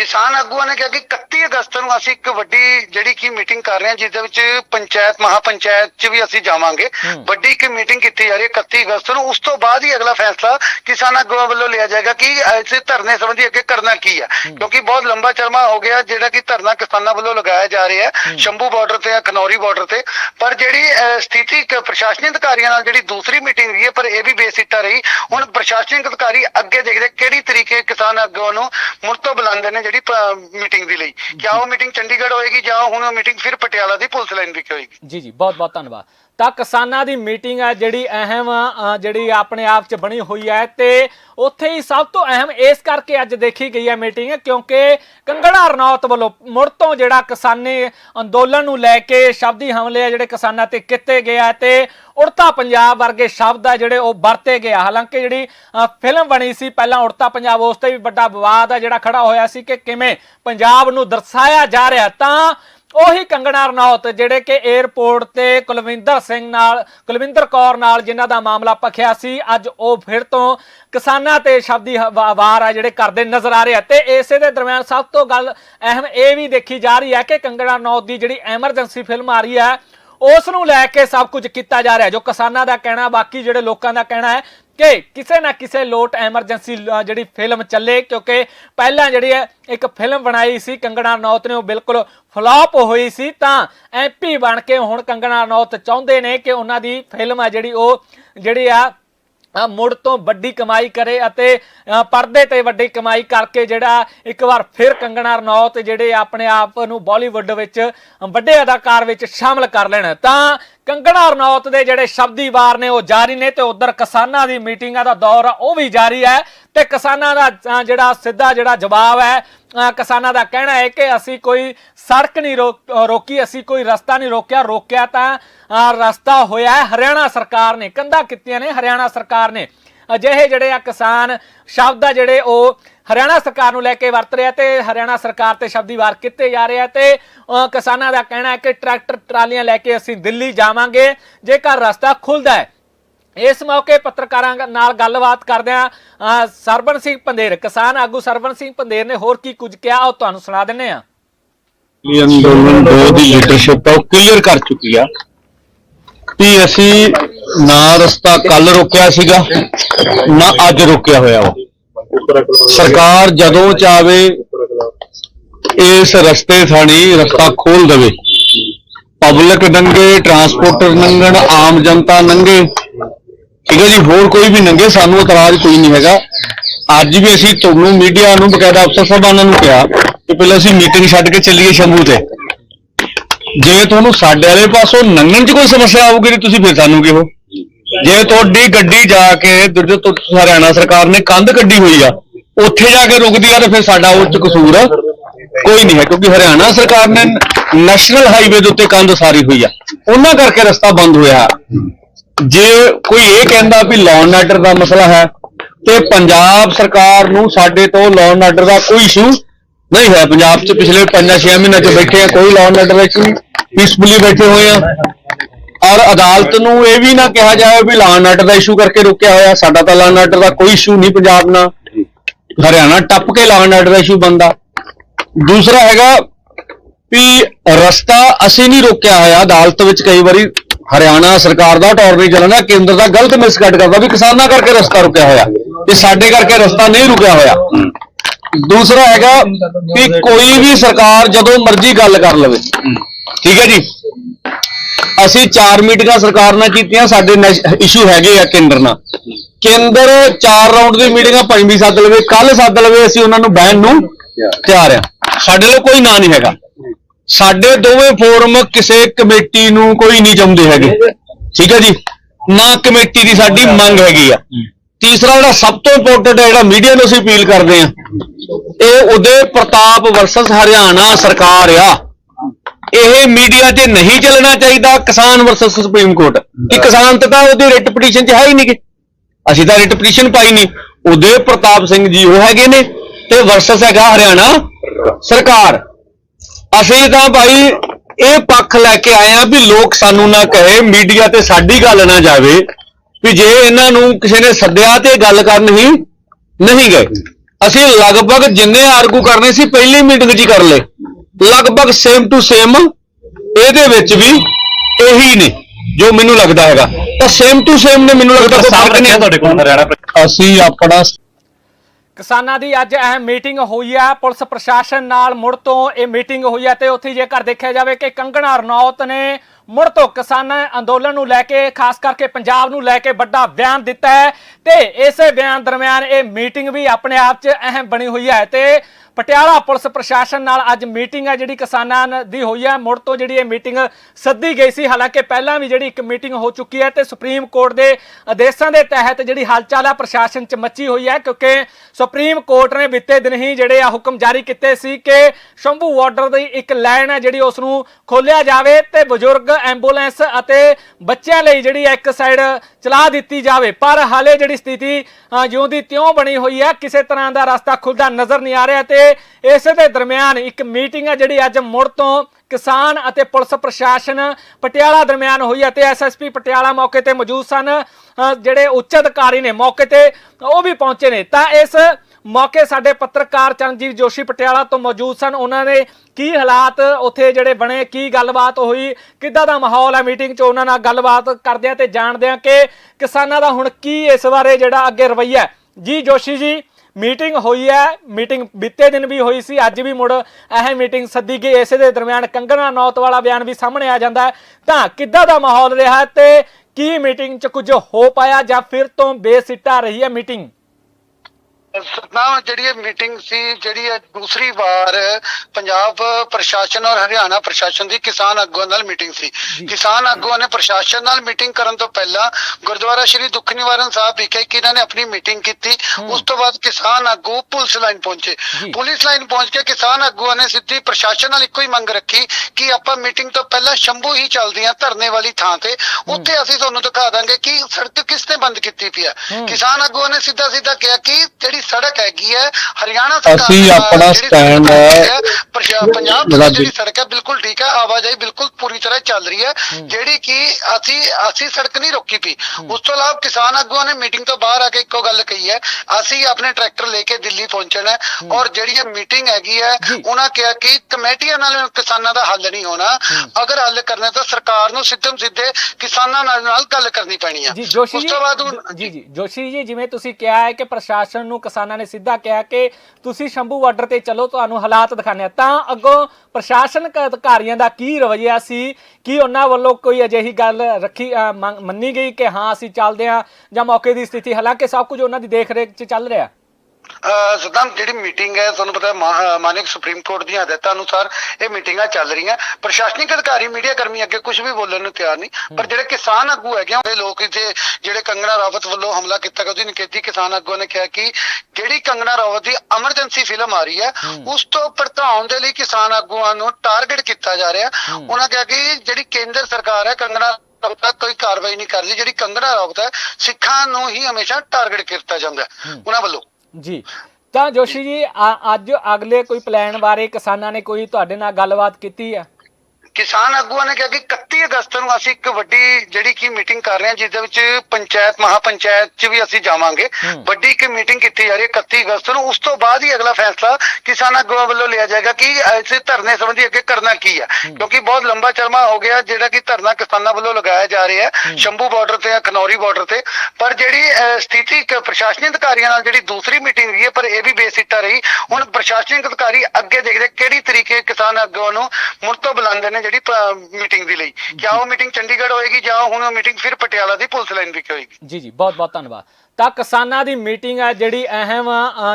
ਕਿਸਾਨ ਆਗੂਆਂ ਨੇ ਕਿਹਾ ਕਿ 31 ਅਗਸਤ ਨੂੰ ਅਸੀਂ ਇੱਕ ਵੱਡੀ ਜਿਹੜੀ ਕੀ ਮੀਟਿੰਗ ਕਰ ਰਹੇ ਹਾਂ ਜਿਸ ਦੇ ਵਿੱਚ ਪੰਚਾਇਤ ਮਹਾਪੰਚਾਇਤ 'ਚ ਵੀ ਅਸੀਂ ਜਾਵਾਂਗੇ। ਵੱਡੀ ਇੱਕ ਮੀਟਿੰਗ ਕੀਤੀ ਜਾ ਰਹੀ ਹੈ 31 ਅਗਸਤ ਨੂੰ। ਉਸ ਤੋਂ ਬਾਅਦ ਹੀ ਅਗਲਾ ਫੈਸਲਾ ਕਿਸਾਨ ਆਗੂਆਂ ਵੱਲੋਂ ਲਿਆ ਜਾਏਗਾ ਕਿ ਐਸੇ ਧਰਨੇ ਸੰਬੰਧੀ ਅੱਗੇ ਕਰਨਾ ਕੀ ਹੈ। ਕਿਉਂਕਿ ਬਹੁਤ ਲੰਬਾ ਚਰਮਾ ਹੋ ਗਿਆ ਜਿਹੜਾ ਕਿ ਧਰਨਾ ਕਿਸਾਨਾਂ ਵੱਲੋਂ ਲਗਾਇਆ ਜਾ ਰਿਹਾ ਹੈ। ਸ਼ੰਭੂ ਬਾਰਡਰ ਤੇ ਜਾਂ ਖਨੌਰੀ ਬਾਰਡਰ ਤੇ। ਪਰ ਜਿਹੜੀ ਸਥਿਤੀ ਪ੍ਰਸ਼ਾਸਨਿਕ ਅਧਿਕਾਰੀਆਂ ਨਾਲ ਜਿਹੜੀ ਦੂਸਰੀ ਮੀਟਿੰਗ ਰਹੀ ਹੈ ਪਰ ਇਹ ਵੀ ਬੇਸਿੱਟਾ ਰਹੀ। ਹੁਣ ਪ੍ਰਸ਼ਾਸਨਿਕ ਅਧਿਕਾਰੀ ਅੱਗੇ ਦੇਖਦੇ ਕਿਹੜੀ ਤਰੀਕੇ ਕਿਸਾਨ ਆਗੂਆਂ ਨੂੰ ਮੁੜ ਤੋਂ ਬੁਲਾਉਂਦੇ ਨੇ ਜਿਹੜੀ ਮੀਟਿੰਗ ਦੇ ਲਈ। ਕਿਆ ਉਹ ਮੀਟਿੰਗ ਚੰਡੀਗੜ੍ਹ ਹੋਏਗੀ ਜਾਂ ਹੁਣ ਉਹ ਮੀਟਿੰਗ ਫਿਰ ਪਟਿਆਲਾ ਦੀ ਪੁਲਿਸ ਲਾਈਨ ਵਿਖੇ ਹੋਏਗੀ। ਜੀ ਜੀ ਬਹੁਤ ਬਹੁਤ ਧੰਨਵਾਦ। ਤਾਂ ਕਿਸਾਨਾਂ ਦੀ ਮੀਟਿੰਗ ਹੈ ਜਿਹੜੀ ਅਹਿਮ ਜਿਹੜੀ ਆਪਣੇ ਆਪ 'ਚ ਬਣੀ ਹੋਈ ਹੈ ਤੇ ਉੱਥੇ ਹੀ ਸਭ ਤੋਂ ਅਹਿਮ ਇਸ ਕਰਕੇ ਅੱਜ ਦੇਖੀ ਗਈ ਹੈ ਮੀਟਿੰਗ ਕਿਉਂਕਿ ਕੰਗੜਾ ਰਣੌਤ ਵੱਲੋਂ ਮੁੜ ਤੋਂ ਜਿਹੜਾ ਕਿਸਾਨੀ ਅੰਦੋਲਨ ਨੂੰ ਲੈ ਕੇ ਸ਼ਬਦੀ ਹਮਲੇ ਆ ਜਿਹੜੇ ਕਿਸਾਨਾਂ ਤੇ ਕੀਤੇ ਗਏ ਆ ਤੇ ਉੜਤਾ ਪੰਜਾਬ ਵਰਗੇ ਸ਼ਬਦ ਆ ਜਿਹੜੇ ਉਹ ਵਰਤੇ ਗਏ ਹਾਲਾਂਕਿ ਜਿਹੜੀ ਫਿਲਮ ਬਣੀ ਸੀ ਪਹਿਲਾਂ ਉੜਤਾ ਪੰਜਾਬ, ਉਸ ਤੇ ਵੀ ਵੱਡਾ ਵਿਵਾਦ ਆ ਜਿਹੜਾ ਖੜਾ ਹੋਇਆ ਸੀ ਕਿ ਕਿਵੇਂ ਪੰਜਾਬ ਨੂੰ ਦਰਸਾਇਆ ਜਾ ਰਿਹਾ। ਤਾਂ ਉਹੀ ਕੰਗਣਾ ਰਣੌਤ, ਜਿਹੜੇ ਕਿ 에ਅਰਪੋਰਟ ਤੇ ਕੁਲਵਿੰਦਰ ਸਿੰਘ ਨਾਲ, ਕੁਲਵਿੰਦਰ ਕੌਰ ਨਾਲ ਜਿਨ੍ਹਾਂ ਦਾ ਮਾਮਲਾ ਪਖਿਆ ਸੀ, ਅੱਜ ਉਹ ਫਿਰ ਤੋਂ ਕਿਸਾਨਾਂ ਤੇ ਸ਼ਬਦੀ ਹ- ਵਾਰ ਆ ਜਿਹੜੇ ਕਰਦੇ ਨਜ਼ਰ ਆ ਰਹੇ ਆ। ਤੇ ਇਸੇ ਦੇ ਦਰਮਿਆਨ ਸਭ ਤੋਂ ਗੱਲ ਅਹਿਮ ਇਹ ਵੀ ਦੇਖੀ ਜਾ ਰਹੀ ਹੈ ਕਿ ਕੰਗਣਾ ਰਣੌਤ ਦੀ ਜਿਹੜੀ ਐਮਰਜੈਂਸੀ ਫਿਲਮ ਆ ਰਹੀ ਹੈ, ਉਸ ਨੂੰ ਲੈ ਕੇ ਸਭ ਕੁਝ ਕੀਤਾ ਜਾ ਰਿਹਾ, ਜੋ ਕਿਸਾਨਾਂ ਦਾ ਕਹਿਣਾ, ਬਾਕੀ ਜਿਹੜੇ ਲੋਕਾਂ ਦਾ ਕਹਿਣਾ ਹੈ ਕਿ ਕਿਸੇ ਨਾ ਕਿਸੇ ਲੋਟ ਐਮਰਜੈਂਸੀ ਜਿਹੜੀ ਫਿਲਮ ਚੱਲੇ, ਕਿਉਂਕਿ ਪਹਿਲਾਂ ਜਿਹੜੀ ਹੈ, ਇੱਕ ਫਿਲਮ ਬਣਾਈ ਸੀ ਕੰਗਣਾ ਰਣੌਤ ਨੇ, ਉਹ ਬਿਲਕੁਲ ਫਲਾਪ ਹੋਈ ਸੀ, ਤਾਂ ਐਮਪੀ ਬਣ ਕੇ ਹੁਣ ਕੰਗਣਾ ਨੌਤ ਚਾਹੁੰਦੇ ਨੇ ਕਿ ਉਹਨਾਂ ਦੀ ਫਿਲਮ ਆ ਜਿਹੜੀ, ਉਹ ਜਿਹੜੀ ਆ ਮੁੜ ਤੋਂ ਵੱਡੀ ਕਮਾਈ ਕਰੇ ਅਤੇ ਪਰਦੇ ਤੇ ਵੱਡੀ ਕਮਾਈ ਕਰਕੇ ਜਿਹੜਾ ਇੱਕ ਵਾਰ ਫਿਰ ਕੰਗਣਾ ਰਣੌਤ ਜਿਹੜੇ ਆਪਣੇ ਆਪ ਨੂੰ ਬਾਲੀਵੁੱਡ ਵਿੱਚ ਵੱਡੇ ਅਦਾਕਾਰ ਵਿੱਚ ਸ਼ਾਮਲ ਕਰ ਲੈਣ। ਤਾਂ ਕੰਗਣਾ ਰਣੌਤ ਦੇ ਜਿਹੜੇ ਸ਼ਬਦੀ ਵਾਰ ਨੇ, ਉਹ ਜਾਰੀ ਨੇ ਤੇ ਉਧਰ ਕਿਸਾਨਾਂ ਦੀ ਮੀਟਿੰਗਾਂ ਦਾ ਦੌਰ ਆ, ਉਹ ਵੀ ਜਾਰੀ ਹੈ। ਤੇ ਕਿਸਾਨਾਂ ਦਾ ਜਿਹੜਾ ਸਿੱਧਾ ਜਿਹੜਾ ਜਵਾਬ ਹੈ ਕਿਸਾਨਾਂ ਦਾ ਕਹਿਣਾ ਹੈ ਕਿ ਅਸੀਂ ਕੋਈ ਸੜਕ ਨਹੀਂ ਰੋਕ- ਰੋਕੀ, ਅਸੀਂ ਕੋਈ ਰਸਤਾ ਨਹੀਂ ਰੋਕਿਆ ਰੋਕਿਆ ਤਾਂ ਰਸਤਾ ਹੋਇਆ ਹੈ। ਹਰਿਆਣਾ ਸਰਕਾਰ ਨੇ, ਕੰਧਾ ਕੀਤੀਆਂ ਨੇ, ਹਰਿਆਣਾ ਸਰਕਾਰ ਨੇ। ਅਜਿਹੇ ਜਿਹੜੇ ਆ ਕਿਸਾਨ, ਸ਼ਬਦ ਆ ਜਿਹੜੇ ਉਹ ਹਰਿਆਣਾ ਸਰਕਾਰ ਨੂੰ ਲੈ ਕੇ ਵਰਤ ਰਿਹਾ ਤੇ ਹਰਿਆਣਾ ਸਰਕਾਰ ਤੇ ਸ਼ਬਦੀ ਵਾਰ ਕੀਤੇ ਜਾ ਰਹੇ ਤੇ ਕਿਸਾਨਾਂ ਦਾ ਕਹਿਣਾ ਹੈ ਕਿ ਟਰੈਕਟਰ ਟਰਾਲੀਆਂ ਲੈ ਕੇ ਅਸੀਂ ਦਿੱਲੀ ਜਾਵਾਂਗੇ। ਜੇਕਰ ਰਸਤਾ ਖੁੱਲਦਾ ਹੈ ਇਸ ਮੌਕੇ ਪੱਤਰਕਾਰਾਂ ਨਾਲ ਗੱਲਬਾਤ ਕਰਦਿਆਂ ਅ, ਸਰਬਨ ਸਿੰਘ ਪੰਦੇਰ ਕਿਸਾਨ ਆਗੂ ਸਰਬਨ ਸਿੰਘ ਪੰਦੇਰ ਨੇ ਹੋਰ ਕੀ ਕੁਝ ਕਿਹਾ ਉਹ ਤੁਹਾਨੂੰ ਸੁਣਾ ਦਿੰਨੇ ਆ। ਇਹ ਅੰਦੋਲਨ ਦੋ ਦੀ ਲੀਡਰਸ਼ਿਪ ਆ ਉਹ ਕਲੀਅਰ ਕਰ ਚੁੱਕੀ ਆ ਵੀ ਅਸੀਂ ਨਾ ਰਸਤਾ ਕੱਲ ਰੋਕਿਆ ਸੀਗਾ ਨਾ ਅੱਜ ਰੋਕਿਆ ਹੋਇਆ ਉਹ ਸਰਕਾਰ ਜਦੋਂ ਚਾਵੇ ਇਸ ਰਸਤੇ ਥਾਣੀ ਰਸਤਾ ਖੋਲ ਦੇਵੇ। ਪਬਲਿਕ ਨੰਗੇ ਟਰਾਂਸਪੋਰਟਰ ਨੰਗਣ ਆਮ ਜਨਤਾ ਨੰਗੇ। ਠੀਕ ਹੈ ਜੀ ਹੋਰ ਕੋਈ ਵੀ ਨੰਗੇ ਸਾਨੂੰ ਇਤਰਾਜ਼ ਕੋਈ ਨਹੀਂ ਹੈਗਾ। ਅੱਜ ਵੀ ਅਸੀਂ ਤੁਹਾਨੂੰ ਮੀਡੀਆ ਨੂੰ ਬਕਾਇਦਾ ਅਫਸਰ ਸਾਹਿਬਾਨਾਂ ਨੂੰ ਕਿਹਾ ਕਿ ਪਹਿਲਾਂ ਅਸੀਂ ਮੀਟਿੰਗ ਛੱਡ ਕੇ ਚੱਲੀਏ ਸ਼ੰਭੂ ਤੇ। ਜੇ ਤੁਹਾਨੂੰ ਸਾਡੇ ਵਾਲੇ ਪਾਸੋਂ ਲੰਘਣ 'ਚ ਕੋਈ ਸਮੱਸਿਆ ਆਊਗੀ ਤੁਸੀਂ ਫਿਰ ਸਾਨੂੰ ਕਿਹੋ? ਜੇ ਤੁਹਾਡੀ ਗੱਡੀ ਜਾ ਕੇ ਦੂਜੇ ਹਰਿਆਣਾ ਸਰਕਾਰ ਨੇ ਕੰਧ ਕੱਢੀ ਹੋਈ ਆ, ਉੱਥੇ ਜਾ ਕੇ ਰੁਕਦੀ ਆ ਤੇ ਫਿਰ ਸਾਡਾ ਉਹ 'ਚ ਕਸੂਰ ਕੋਈ ਨਹੀਂ ਹੈ, ਕਿਉਂਕਿ ਹਰਿਆਣਾ ਸਰਕਾਰ ਨੇ ਨੈਸ਼ਨਲ ਹਾਈਵੇ ਦੇ ਉੱਤੇ ਕੰਧ ਸਾਰੀ ਹੋਈ ਆ। ਉਹਨਾਂ ਕਰਕੇ ਰਸਤਾ ਬੰਦ ਹੋਇਆ। ਜੇ ਕੋਈ ਇਹ ਕਹਿੰਦਾ ਵੀ ਲਾਅ ਐਂਡ ਆਰਡਰ ਦਾ ਮਸਲਾ ਹੈ, ਤੇ ਪੰਜਾਬ ਸਰਕਾਰ ਨੂੰ ਸਾਡੇ ਤੋਂ ਲਾਅ ਆਰਡਰ ਦਾ ਕੋਈ ਇਸ਼ੂ ਨਹੀਂ ਹੈ। ਪੰਜਾਬ 'ਚ ਪਿਛਲੇ 5-6 ਮਹੀਨਿਆਂ 'ਚ ਬੈਠੇ ਆ, ਕੋਈ ਲਾਅ ਆਰਡਰ ਦਾ ਇਸ਼ੂ ਨਹੀਂ। ਪੀਸਫੁਲੀ ਬੈਠੇ ਹੋਏ ਆ। ਔਰ ਅਦਾਲਤ ਨੂੰ ਇਹ ਵੀ ਨਾ ਕਿਹਾ ਜਾਵੇ ਵੀ ਲਾਅ ਐਂਡ ਦਾ ਇਸ਼ੂ ਕਰਕੇ ਰੁਕਿਆ ਹੋਇਆ। ਸਾਡਾ ਤਾਂ ਲਾਅ ਐਂਡ ਦਾ ਕੋਈ ਇਸ਼ੂ ਨਹੀਂ ਪੰਜਾਬ ਨਾਲ। ਹਰਿਆਣਾ ਟੱਪ ਕੇ ਲਾਅ ਐਂਡ ਦਾ ਇਸ਼ੂ ਬੰਦਾ ਦੂਸਰਾ ਹੈਗਾ ਵੀ ਰਸਤਾ ਅਸੀਂ ਨਹੀਂ ਰੋਕਿਆ ਹੋਇਆ। ਅਦਾਲਤ ਵਿੱਚ ਕਈ ਵਾਰੀ ਹਰਿਆਣਾ ਸਰਕਾਰ ਦਾ ਟੌਰ ਨਹੀਂ ਚੱਲਣਾ ਕੇਂਦਰ ਦਾ ਗਲਤ ਮਿਸਗਾਈਡ ਕਰਦਾ ਵੀ ਕਿਸਾਨਾਂ ਕਰਕੇ ਰਸਤਾ ਰੁਕਿਆ ਹੋਇਆ ਤੇ ਸਾਡੇ ਕਰਕੇ ਰਸਤਾ ਨਹੀਂ ਰੁਕਿਆ ਹੋਇਆ। ਦੂਸਰਾ ਹੈਗਾ ਵੀ ਕੋਈ ਵੀ ਸਰਕਾਰ ਜਦੋਂ ਮਰਜ਼ੀ ਗੱਲ ਕਰ ਲਵੇ। ਠੀਕ ਹੈ ਜੀ? ਅਸੀਂ ਚਾਰ ਮੀਟਿੰਗਾਂ ਸਰਕਾਰ ਨਾਲ ਕੀਤੀਆਂ, ਸਾਡੇ ਇਸ਼ੂ ਹੈਗੇ ਆ ਕੇਂਦਰ ਨਾਲ। ਕੇਂਦਰ ਚਾਰ ਰਾਉਂਡ ਦੀ ਮੀਟਿੰਗਾਂ ਪੰਜਵੀਂ ਸੱਦ ਲਵੇ, ਕੱਲ ਸੱਦ ਲਵੇ, ਅਸੀਂ ਉਹਨਾਂ ਨੂੰ ਬਹਿਣ ਨੂੰ ਤਿਆਰ ਆ। ਸਾਡੇ ਲਈ ਕੋਈ ਨਾਂ ਨਹੀਂ ਹੈਗਾ। ਸਾਡੇ ਦੋਵੇਂ ਫੋਰਮ ਕਿਸੇ ਕਮੇਟੀ ਨੂੰ ਕੋਈ ਨਹੀਂ ਚਾਹੁੰਦੇ ਹੈਗੇ। ਠੀਕ ਹੈ ਜੀ? ਨਾ ਕਮੇਟੀ ਦੀ ਸਾਡੀ ਮੰਗ ਹੈਗੀ ਆ। ਤੀਸਰਾ ਜਿਹੜਾ ਸਭ ਤੋਂ ਇੰਪੋਰਟੈਂਟ ਹੈ, ਜਿਹੜਾ ਮੀਡੀਆ ਨੂੰ ਅਸੀਂ ਅਪੀਲ ਕਰਦੇ ਆ, ਇਹ ਉਦੇ ਪ੍ਰਤਾਪ ਵਰਸਸ ਹਰਿਆਣਾ ਸਰਕਾਰ ਆ। ਇਹ ਮੀਡੀਆ 'ਤੇ ਨਹੀਂ ਚੱਲਣਾ ਚਾਹੀਦਾ ਕਿਸਾਨ ਵਰਸਸ ਸੁਪਰੀਮ ਕੋਰਟ ਕਿ ਕਿਸਾਨ ਤੇ ਤਾਂ ਉਹਦੀ ਰਿਟ ਪਟੀਸ਼ਨ 'ਚ ਹੈ ਹੀ ਨਹੀਂ ਕਿ ਅਸੀਂ ਤਾਂ ਰਿਟ ਪਟੀਸ਼ਨ ਪਾਈ ਨਹੀਂ। ਉਦੇ ਪ੍ਰਤਾਪ ਸਿੰਘ ਜੀ ਉਹ ਹੈਗੇ ਨੇ ਤੇ ਵਰਸਸ ਹੈਗਾ ਹਰਿਆਣਾ ਸਰਕਾਰ। ਅਸੀਂ ਤਾਂ ਭਾਈ ਇਹ ਪੱਖ ਲੈ ਕੇ ਆਏ ਆ ਵੀ ਲੋਕ ਸਾਨੂੰ ਨਾ ਕਹੇ ਮੀਡੀਆ ਤੇ ਸਾਡੀ ਗੱਲ ਨਾ ਜਾਵੇ ਵੀ ਜੇ ਇਹਨਾਂ ਨੂੰ ਕਿਸੇ ਨੇ ਸੱਦਿਆ ਤੇ ਗੱਲ ਕਰਨ ਹੀ ਨਹੀਂ ਗਏ। ਅਸੀਂ ਲਗਭਗ ਜਿੰਨੇ ਆਰਗੂ ਕਰਨੇ ਸੀ ਪਹਿਲੀ ਮੀਟਿੰਗ 'ਚ ਹੀ ਕਰ ਲਏ। ਲਗਭਗ ਸੇਮ ਟੂ ਸੇਮ ਇਹਦੇ ਵਿੱਚ ਵੀ ਇਹੀ ਨੇ ਜੋ ਮੈਨੂੰ ਲੱਗਦਾ ਹੈਗਾ। ਤਾਂ ਸੇਮ ਟੂ ਸੇਮ ਨੇ ਮੈਨੂੰ ਲੱਗਦਾ ਕੋਈ ਫ਼ਰਕ ਨਹੀਂ ਤੁਹਾਡੇ ਕੋਲ ਹਰਿਆਣਾ ਅਸੀਂ ਆਪਣਾ ਕਿਸਾਨਾਂ ਦੀ ਅੱਜ ਅਹਿਮ ਮੀਟਿੰਗ ਹੋਈ ਹੈ ਪੁਲਿਸ ਪ੍ਰਸ਼ਾਸਨ ਨਾਲ ਮੁੜ ਤੋਂ ਇਹ ਮੀਟਿੰਗ ਹੋਈ ਹੈ ਤੇ ਉੱਥੇ ਜੇਕਰ ਦੇਖਿਆ ਜਾਵੇ ਕਿ ਕੰਗਣਾ ਰਣੌਤ ਨੇ ਮੁੜ ਤੋਂ ਕਿਸਾਨ ਅੰਦੋਲਨ ਨੂੰ ਲੈ ਕੇ ਖਾਸ ਕਰਕੇ ਪੰਜਾਬ ਨੂੰ ਲੈ ਕੇ ਵੱਡਾ ਬਿਆਨ ਦਿੱਤਾ ਹੈ ਤੇ ਇਸੇ ਬਿਆਨ ਦਰਮਿਆਨ ਇਹ ਮੀਟਿੰਗ ਵੀ ਆਪਣੇ ਆਪ 'ਚ ਅਹਿਮ ਬਣੀ ਹੋਈ ਹੈ ਤੇ ਪਟਿਆਲਾ ਪੁਲਿਸ ਪ੍ਰਸ਼ਾਸਨ ਨਾਲ ਅੱਜ ਮੀਟਿੰਗ ਹੈ ਜਿਹੜੀ ਕਿਸਾਨਾਂ ਦੀ ਹੋਈ ਹੈ ਮੁੜ ਤੋਂ ਜਿਹੜੀ ਇਹ ਮੀਟਿੰਗ ਸੱਦੀ ਗਈ ਸੀ, ਹਾਲਾਂਕਿ ਪਹਿਲਾਂ ਵੀ ਜਿਹੜੀ ਇੱਕ ਮੀਟਿੰਗ ਹੋ ਚੁੱਕੀ ਹੈ ਤੇ ਸੁਪਰੀਮ ਕੋਰਟ ਦੇ ਆਦੇਸ਼ਾਂ ਦੇ ਤਹਿਤ ਜਿਹੜੀ ਹਲਚਲ ਹੈ ਪ੍ਰਸ਼ਾਸਨ 'ਚ ਮੱਚੀ ਹੋਈ ਹੈ ਕਿਉਂਕਿ ਸੁਪਰੀਮ ਕੋਰਟ ਨੇ ਬੀਤੇ ਦਿਨ ਹੀ ਜਿਹੜੇ ਆ ਹੁਕਮ ਜਾਰੀ ਕੀਤੇ ਸੀ ਕਿ ਸ਼ੰਭੂ ਬਾਰਡਰ ਦੀ ਇੱਕ ਲਾਈਨ ਹੈ ਜਿਹੜੀ ਉਸ ਨੂੰ ਖੋਲਿਆ ਜਾਵੇ ਤੇ ਬਜ਼ੁਰਗ, ਐਂਬੂਲੈਂਸ ਅਤੇ ਬੱਚਿਆਂ ਲਈ ਜਿਹੜੀ ਆ ਇੱਕ ਸਾਈਡ ਚਲਾ ਦਿੱਤੀ ਜਾਵੇ। ਪਰ ਹਾਲੇ ਜਿਹੜੀ ਸਥਿਤੀ ਜਿਉਂ ਦੀ ਤਿਉਂ ਬਣੀ ਹੋਈ ਹੈ ਕਿਸੇ ਤਰ੍ਹਾਂ ਦਾ ਰਸਤਾ ਖੁੱਲਦਾ ਨਜ਼ਰ ਨਹੀਂ ਆ ਰਿਹਾ ਤੇ ਇਸੇ ਦੇ ਦਰਮਿਆਨ ਇੱਕ ਮੀਟਿੰਗ ਹੈ ਜਿਹੜੀ ਅੱਜ ਮੁੜ ਤੋਂ ਕਿਸਾਨ ਅਤੇ ਪੁਲਿਸ ਪ੍ਰਸ਼ਾਸਨ ਪਟਿਆਲਾ ਦਰਮਿਆਨ ਹੋਈ ਹੈ ਤੇ ਐਸਐਸਪੀ ਪਟਿਆਲਾ ਮੌਕੇ ਤੇ ਮੌਜੂਦ ਸਨ। ਜਿਹੜੇ ਉੱਚ ਅਧਿਕਾਰੀ ਨੇ ਮੌਕੇ ਤੇ, ਉਹ ਵੀ ਪਹੁੰਚੇ ਨੇ। ਤਾਂ ਇਸ ਮੌਕੇ ਸਾਡੇ ਪੱਤਰਕਾਰ ਚਰਨਜੀਤ ਜੋਸ਼ੀ ਪਟਿਆਲਾ ਤੋਂ ਮੌਜੂਦ ਸਨ। ਉਹਨਾਂ ਨੇ ਕੀ ਹਾਲਾਤ ਉੱਥੇ ਜਿਹੜੇ ਬਣੇ, ਕੀ ਗੱਲਬਾਤ ਹੋਈ, ਕਿੱਦਾਂ ਦਾ ਮਾਹੌਲ ਹੈ ਮੀਟਿੰਗ 'ਚ? ਉਹਨਾਂ ਨਾਲ ਗੱਲਬਾਤ ਕਰਦੇ ਆ ਤੇ ਜਾਣਦੇ ਆ ਕਿ ਕਿਸਾਨਾਂ ਦਾ ਹੁਣ ਕੀ ਇਸ ਬਾਰੇ ਜਿਹੜਾ ਅੱਗੇ ਰਵੱਈਆ ਜੀ ਜੋਸ਼ੀ ਜੀ ਮੀਟਿੰਗ ਹੋਈ ਹੈ, ਮੀਟਿੰਗ ਬੀਤੇ ਦਿਨ ਵੀ ਹੋਈ ਸੀ, ਅੱਜ ਵੀ ਮੁੜ ਇਹ ਮੀਟਿੰਗ ਸੱਦੀ ਗਈ। ਇਸੇ ਦੇ ਦਰਮਿਆਨ ਕੰਗਣਾ ਨੌਤ ਵਾਲਾ ਬਿਆਨ ਵੀ ਸਾਹਮਣੇ ਆ ਜਾਂਦਾ ਹੈ। ਤਾਂ ਕਿੱਦਾਂ ਦਾ ਮਾਹੌਲ ਰਿਹਾ ਤੇ ਕੀ ਮੀਟਿੰਗ 'ਚ ਕੁਝ ਹੋ ਪਾਇਆ ਜਾਂ ਫਿਰ ਤੋਂ ਬੇਸਿੱਟਾ ਰਹੀ ਹੈ ਮੀਟਿੰਗ? ਸਤਨਾਮ ਜਿਹੜੀ ਇਹ ਮੀਟਿੰਗ ਸੀ ਜਿਹੜੀ ਇਹ ਦੂਸਰੀ ਵਾਰ ਪੰਜਾਬ ਪ੍ਰਸ਼ਾਸਨ ਔਰ ਹਰਿਆਣਾ ਪ੍ਰਸ਼ਾਸਨ ਦੀ ਕਿਸਾਨ ਆਗੂਆਂ ਨਾਲ ਮੀਟਿੰਗ ਸੀ। ਕਿਸਾਨ ਆਗੂਆਂ ਨੇ ਪ੍ਰਸ਼ਾਸਨ ਨਾਲ ਮੀਟਿੰਗ ਕਰਨ ਤੋਂ ਪਹਿਲਾਂ ਗੁਰਦੁਆਰਾ ਸ਼੍ਰੀ ਦੁੱਖ ਨਿਵਾਰਨ ਸਾਹਿਬ ਵਿਖੇ ਕਿ ਇਹਨਾਂ ਨੇ ਆਪਣੀ ਮੀਟਿੰਗ ਕੀਤੀ। ਉਸ ਤੋਂ ਬਾਅਦ ਕਿਸਾਨ ਆਗੂ ਪੁਲਿਸ ਲਾਈਨ ਪਹੁੰਚੇ। ਪੁਲਿਸ ਲਾਈਨ ਪਹੁੰਚ ਕੇ ਕਿਸਾਨ ਆਗੂਆਂ ਨੇ ਸਿੱਧੀ ਪ੍ਰਸ਼ਾਸਨ ਨਾਲ ਇੱਕੋ ਹੀ ਮੰਗ ਰੱਖੀ ਕਿ ਆਪਾਂ ਮੀਟਿੰਗ ਤੋਂ ਪਹਿਲਾਂ ਸ਼ੰਭੂ ਹੀ ਚੱਲਦੀਆਂ ਧਰਨੇ ਵਾਲੀ ਥਾਂ ਤੇ। ਉੱਥੇ ਅਸੀਂ ਤੁਹਾਨੂੰ ਦਿਖਾ ਦਾਂਗੇ ਕਿ ਸੜਕ ਕਿਸ ਨੇ ਬੰਦ ਕੀਤੀ ਪਈ ਹੂੰ। ਕਿਸਾਨ ਆਗੂਆਂ ਨੇ ਸਿੱਧਾ ਸਿੱਧਾ ਕਿਹਾ ਕਿ ਜਿਹੜੀ ਸੜਕ ਹੈਗੀ ਹੈ ਹਰਿਆਣਾ ਸਰਕਾਰ ਅਸੀਂ ਆਪਣਾ ਜਿਹੜੀ ਹੈਗੀ ਹੈ, ਪੰਜਾਬ ਦੀ ਜਿਹੜਾ ਜਿਹੜੀ ਸੜਕ ਹੈ ਬਿਲਕੁਲ ਠੀਕ ਹੈ ਆਵਾਜਾਈ ਬਿਲਕੁਲ ਪੂਰੀ ਤਰ੍ਹਾਂ ਚੱਲ ਰਹੀ ਹੈ ਜਿਹੜੀ ਕਿ ਅਸੀਂ ਅਸੀਂ ਸੜਕ ਨਹੀਂ ਰੋਕੀ ਪਈ। ਉਸ ਤੋਂ ਇਲਾਵਾ ਕਿਸਾਨ ਆਗੂਆਂ ਨੇ ਮੀਟਿੰਗ ਤੋਂ ਬਾਹਰ ਆ ਕੇ ਇੱਕੋ ਗੱਲ ਕਹੀ ਹੈ ਅਸੀਂ ਆਪਣੇ ਟਰੈਕਟਰ ਲੈ ਕੇ ਦਿੱਲੀ ਪਹੁੰਚਣਾ ਹੈ ਔਰ ਜਿਹੜੀ ਇਹ ਮੀਟਿੰਗ ਹੈਗੀ ਹੈ। ਉਹਨਾਂ ਕਿਹਾ ਕਿ ਕਮੇਟੀਆਂ ਨਾਲ ਕਿਸਾਨਾਂ ਦਾ ਹੱਲ ਨਹੀਂ ਹੋਣਾ। ਅਗਰ ਹੱਲ ਕਰਨਾ ਤਾਂ ਸਰਕਾਰ ਨੂੰ ਸਿੱਧਮ ਸਿੱਧੇ ਕਿਸਾਨਾਂ ਨਾਲ ਨਾਲ ਗੱਲ ਕਰਨੀ ਪੈਣੀ ਹੈ। ਜੀ ਜੋਸ਼ੀ ਉਸ ਤੋਂ ਬਾਅਦ ਜੀ ਜੀ ਜੋਸ਼ੀ ਜੀ ਜਿਵੇਂ ਤੁਸੀਂ ਕਿਹਾ ਹੈ ਕਿ ਪ੍ਰਸ਼ਾਸਨ ਨੂੰ ਕਿਸਾਨਾਂ ਨੇ ਸਿੱਧਾ ਕਿਹਾ ਕਿ ਤੁਸੀਂ ਸ਼ੰਭੂ ਬਾਰਡਰ ਤੇ ਚਲੋ, ਤੁਹਾਨੂੰ ਹਾਲਾਤ ਦਿਖਾਣੇ ਆ ਤਾਂ ਅੱਗੋਂ ਪ੍ਰਸ਼ਾਸਨਿਕ ਅਧਿਕਾਰੀਆਂ ਦਾ ਕੀ ਰਵੱਈਆ ਸੀ? ਕੀ ਉਹਨਾਂ ਵੱਲੋਂ ਕੋਈ ਅਜਿਹੀ ਗੱਲ ਰੱਖੀ ਮੰਨੀ ਗਈ ਕਿ ਹਾਂ, ਅਸੀਂ ਚੱਲਦੇ ਹਾਂ ਜਾਂ ਮੌਕੇ ਦੀ ਸਥਿਤੀ ਹਾਲਾਂਕਿ ਸਭ ਕੁਝ ਉਹਨਾਂ ਦੀ ਦੇਖ ਰੇਖ 'ਚ ਚੱਲ ਰਿਹਾ? ਸਦਾਮ ਜਿਹੜੀ ਮੀਟਿੰਗ ਹੈ ਤੁਹਾਨੂੰ ਪਤਾ ਹੈ ਮਾ- ਅਹ ਮਾਨਯੋਗ ਸੁਪਰੀਮ ਕੋਰਟ ਦੀਆਂ ਹਦਾਇਤਾਂ ਅਨੁਸਾਰ ਇਹ ਮੀਟਿੰਗਾਂ ਚੱਲ ਰਹੀਆਂ। ਪ੍ਰਸ਼ਾਸਨਿਕ ਅਧਿਕਾਰੀ ਮੀਡੀਆ ਕਰਮੀ ਅੱਗੇ ਕੁਝ ਵੀ ਬੋਲਣ ਨੂੰ ਤਿਆਰ ਨਹੀਂ। ਪਰ ਜਿਹੜੇ ਕਿਸਾਨ ਆਗੂ ਹੈਗੇ ਆ, ਉਹ ਲੋਕ ਇੱਥੇ ਜਿਹੜੇ ਕੰਗਣਾ ਰਾਵਤ ਵੱਲੋਂ ਹਮਲਾ ਕੀਤਾ ਗਿਆ ਉਹਦੀ ਨਿਖੇਧੀ ਕਿਸਾਨ ਆਗੂਆਂ ਨੇ ਕਿਹਾ ਕਿ ਜਿਹੜੀ ਕੰਗਣਾ ਰਾਵਤ ਦੀ ਐਮਰਜੈਂਸੀ ਫਿਲਮ ਆ ਰਹੀ ਹੈ ਉਸ ਤੋਂ ਭੜਕਾਉਣ ਦੇ ਲਈ ਕਿਸਾਨ ਆਗੂਆਂ ਨੂੰ ਟਾਰਗੇਟ ਕੀਤਾ ਜਾ ਰਿਹਾ। ਉਹਨਾਂ ਕਿਹਾ ਕਿ ਜਿਹੜੀ ਕੇਂਦਰ ਸਰਕਾਰ ਹੈ ਕੰਗਣਾ ਰਾਵਤ ਕੋਈ ਕਾਰਵਾਈ ਨਹੀਂ ਕਰਦੀ ਜਿਹੜੀ ਕੰਗਣਾ ਰਾਵਤ ਹੈ ਸਿੱਖਾਂ ਨੂੰ ਹੀ ਹਮੇਸ਼ਾ ਟਾਰਗੇਟ ਕੀਤਾ ਜਾਂਦਾ ਉਹਨਾਂ ਵੱਲੋਂ ਜੀ। ਤਾਂ ਜੋਸ਼ੀ ਜੀ, ਆ- ਅੱਜ ਅਗਲੇ ਕੋਈ ਪਲਾਨ ਬਾਰੇ ਕਿਸਾਨਾਂ ਨੇ ਕੋਈ ਤੁਹਾਡੇ ਨਾਲ ਗੱਲਬਾਤ ਕੀਤੀ ਹੈ ਕਿਸਾਨ ਆਗੂਆਂ ਨੇ ਕਿਹਾ ਕਿ 31 ਅਗਸਤ ਨੂੰ ਅਸੀਂ ਇੱਕ ਵੱਡੀ ਜਿਹੜੀ ਕੀ ਮੀਟਿੰਗ ਕਰ ਰਹੇ ਹਾਂ ਜਿਸ ਦੇ ਵਿੱਚ ਪੰਚਾਇਤ ਮਹਾਪੰਚਾਇਤ 'ਚ ਵੀ ਅਸੀਂ ਜਾਵਾਂਗੇ। ਵੱਡੀ ਇੱਕ ਮੀਟਿੰਗ ਕੀਤੀ ਜਾ ਰਹੀ ਹੈ 31 ਅਗਸਤ ਨੂੰ। ਉਸ ਤੋਂ ਬਾਅਦ ਹੀ ਅਗਲਾ ਫੈਸਲਾ ਕਿਸਾਨ ਆਗੂਆਂ ਵੱਲੋਂ ਲਿਆ ਜਾਏਗਾ ਕਿ ਇਸ ਧਰਨੇ ਸੰਬੰਧੀ ਅੱਗੇ ਕਰਨਾ ਕੀ ਹੈ। ਕਿਉਂਕਿ ਬਹੁਤ ਲੰਬਾ ਚਰਮਾ ਹੋ ਗਿਆ ਜਿਹੜਾ ਕਿ ਧਰਨਾ ਕਿਸਾਨਾਂ ਵੱਲੋਂ ਲਗਾਇਆ ਜਾ ਰਿਹਾ ਹੈ। ਸ਼ੰਭੂ ਬਾਰਡਰ ਤੇ ਜਾਂ ਖਨੌਰੀ ਬਾਰਡਰ ਤੇ। ਪਰ ਜਿਹੜੀ ਸਥਿਤੀ ਪ੍ਰਸ਼ਾਸਨਿਕ ਅਧਿਕਾਰੀਆਂ ਨਾਲ ਜਿਹੜੀ ਦੂਸਰੀ ਮੀਟਿੰਗ ਹੋਈ ਹੈ ਪਰ ਇਹ ਵੀ ਬੇਸਿੱਟਾ ਰਹੀ। ਹੁਣ ਪ੍ਰਸ਼ਾਸਨਿਕ ਅਧਿਕਾਰੀ ਅੱਗੇ ਦੇਖਦੇ ਕਿਹੜੀ ਤਰੀਕੇ ਕਿਸਾਨ ਆਗੂਆਂ ਨੂੰ ਮੁੜ ਤੋਂ ਬੁਲਾਉਂਦੇ ਨੇ ਜਿਹੜੀ ਮੀਟਿੰਗ ਦੇ ਲਈ। ਕਿਆ ਉਹ ਮੀਟਿੰਗ ਚੰਡੀਗੜ੍ਹ ਹੋਏਗੀ ਜਾਂ ਹੁਣ ਮੀਟਿੰਗ ਫਿਰ ਪਟਿਆਲਾ ਦੀ ਪੁਲਿਸ ਲਾਈਨ ਵਿਖੇ ਹੋਏਗੀ। ਜੀ ਜੀ। ਬਹੁਤ ਬਹੁਤ ਧੰਨਵਾਦ। ਤਾਂ ਕਿਸਾਨਾਂ ਦੀ ਮੀਟਿੰਗ ਹੈ ਜਿਹੜੀ ਅਹਿਮ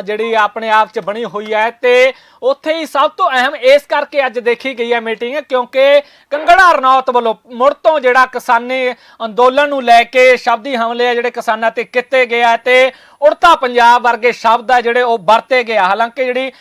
ਜਿਹੜੀ ਆਪਣੇ ਆਪ 'ਚ ਬਣੀ ਹੋਈ ਹੈ ਤੇ ਉੱਥੇ ਹੀ ਸਭ ਤੋਂ ਅਹਿਮ ਇਸ ਕਰਕੇ ਅੱਜ ਦੇਖੀ ਗਈ ਹੈ ਮੀਟਿੰਗ ਕਿਉਂਕਿ ਕੰਗੜਾ ਰਣੌਤ ਵੱਲੋਂ ਮੁੜ ਤੋਂ ਜਿਹੜਾ ਕਿਸਾਨੀ ਅੰਦੋਲਨ ਨੂੰ ਲੈ ਕੇ ਸ਼ਬਦੀ ਹਮਲੇ ਆ ਜਿਹੜੇ ਕਿਸਾਨਾਂ ਤੇ ਕੀਤੇ ਗਏ ਆ ਤੇ ਉੜਤਾ ਪੰਜਾਬ ਵਰਗੇ ਸ਼ਬਦ ਆ ਜਿਹੜੇ ਉਹ ਵਰਤੇ ਗਏ ਹਾਲਾਂਕਿ ਜਿਹੜੀ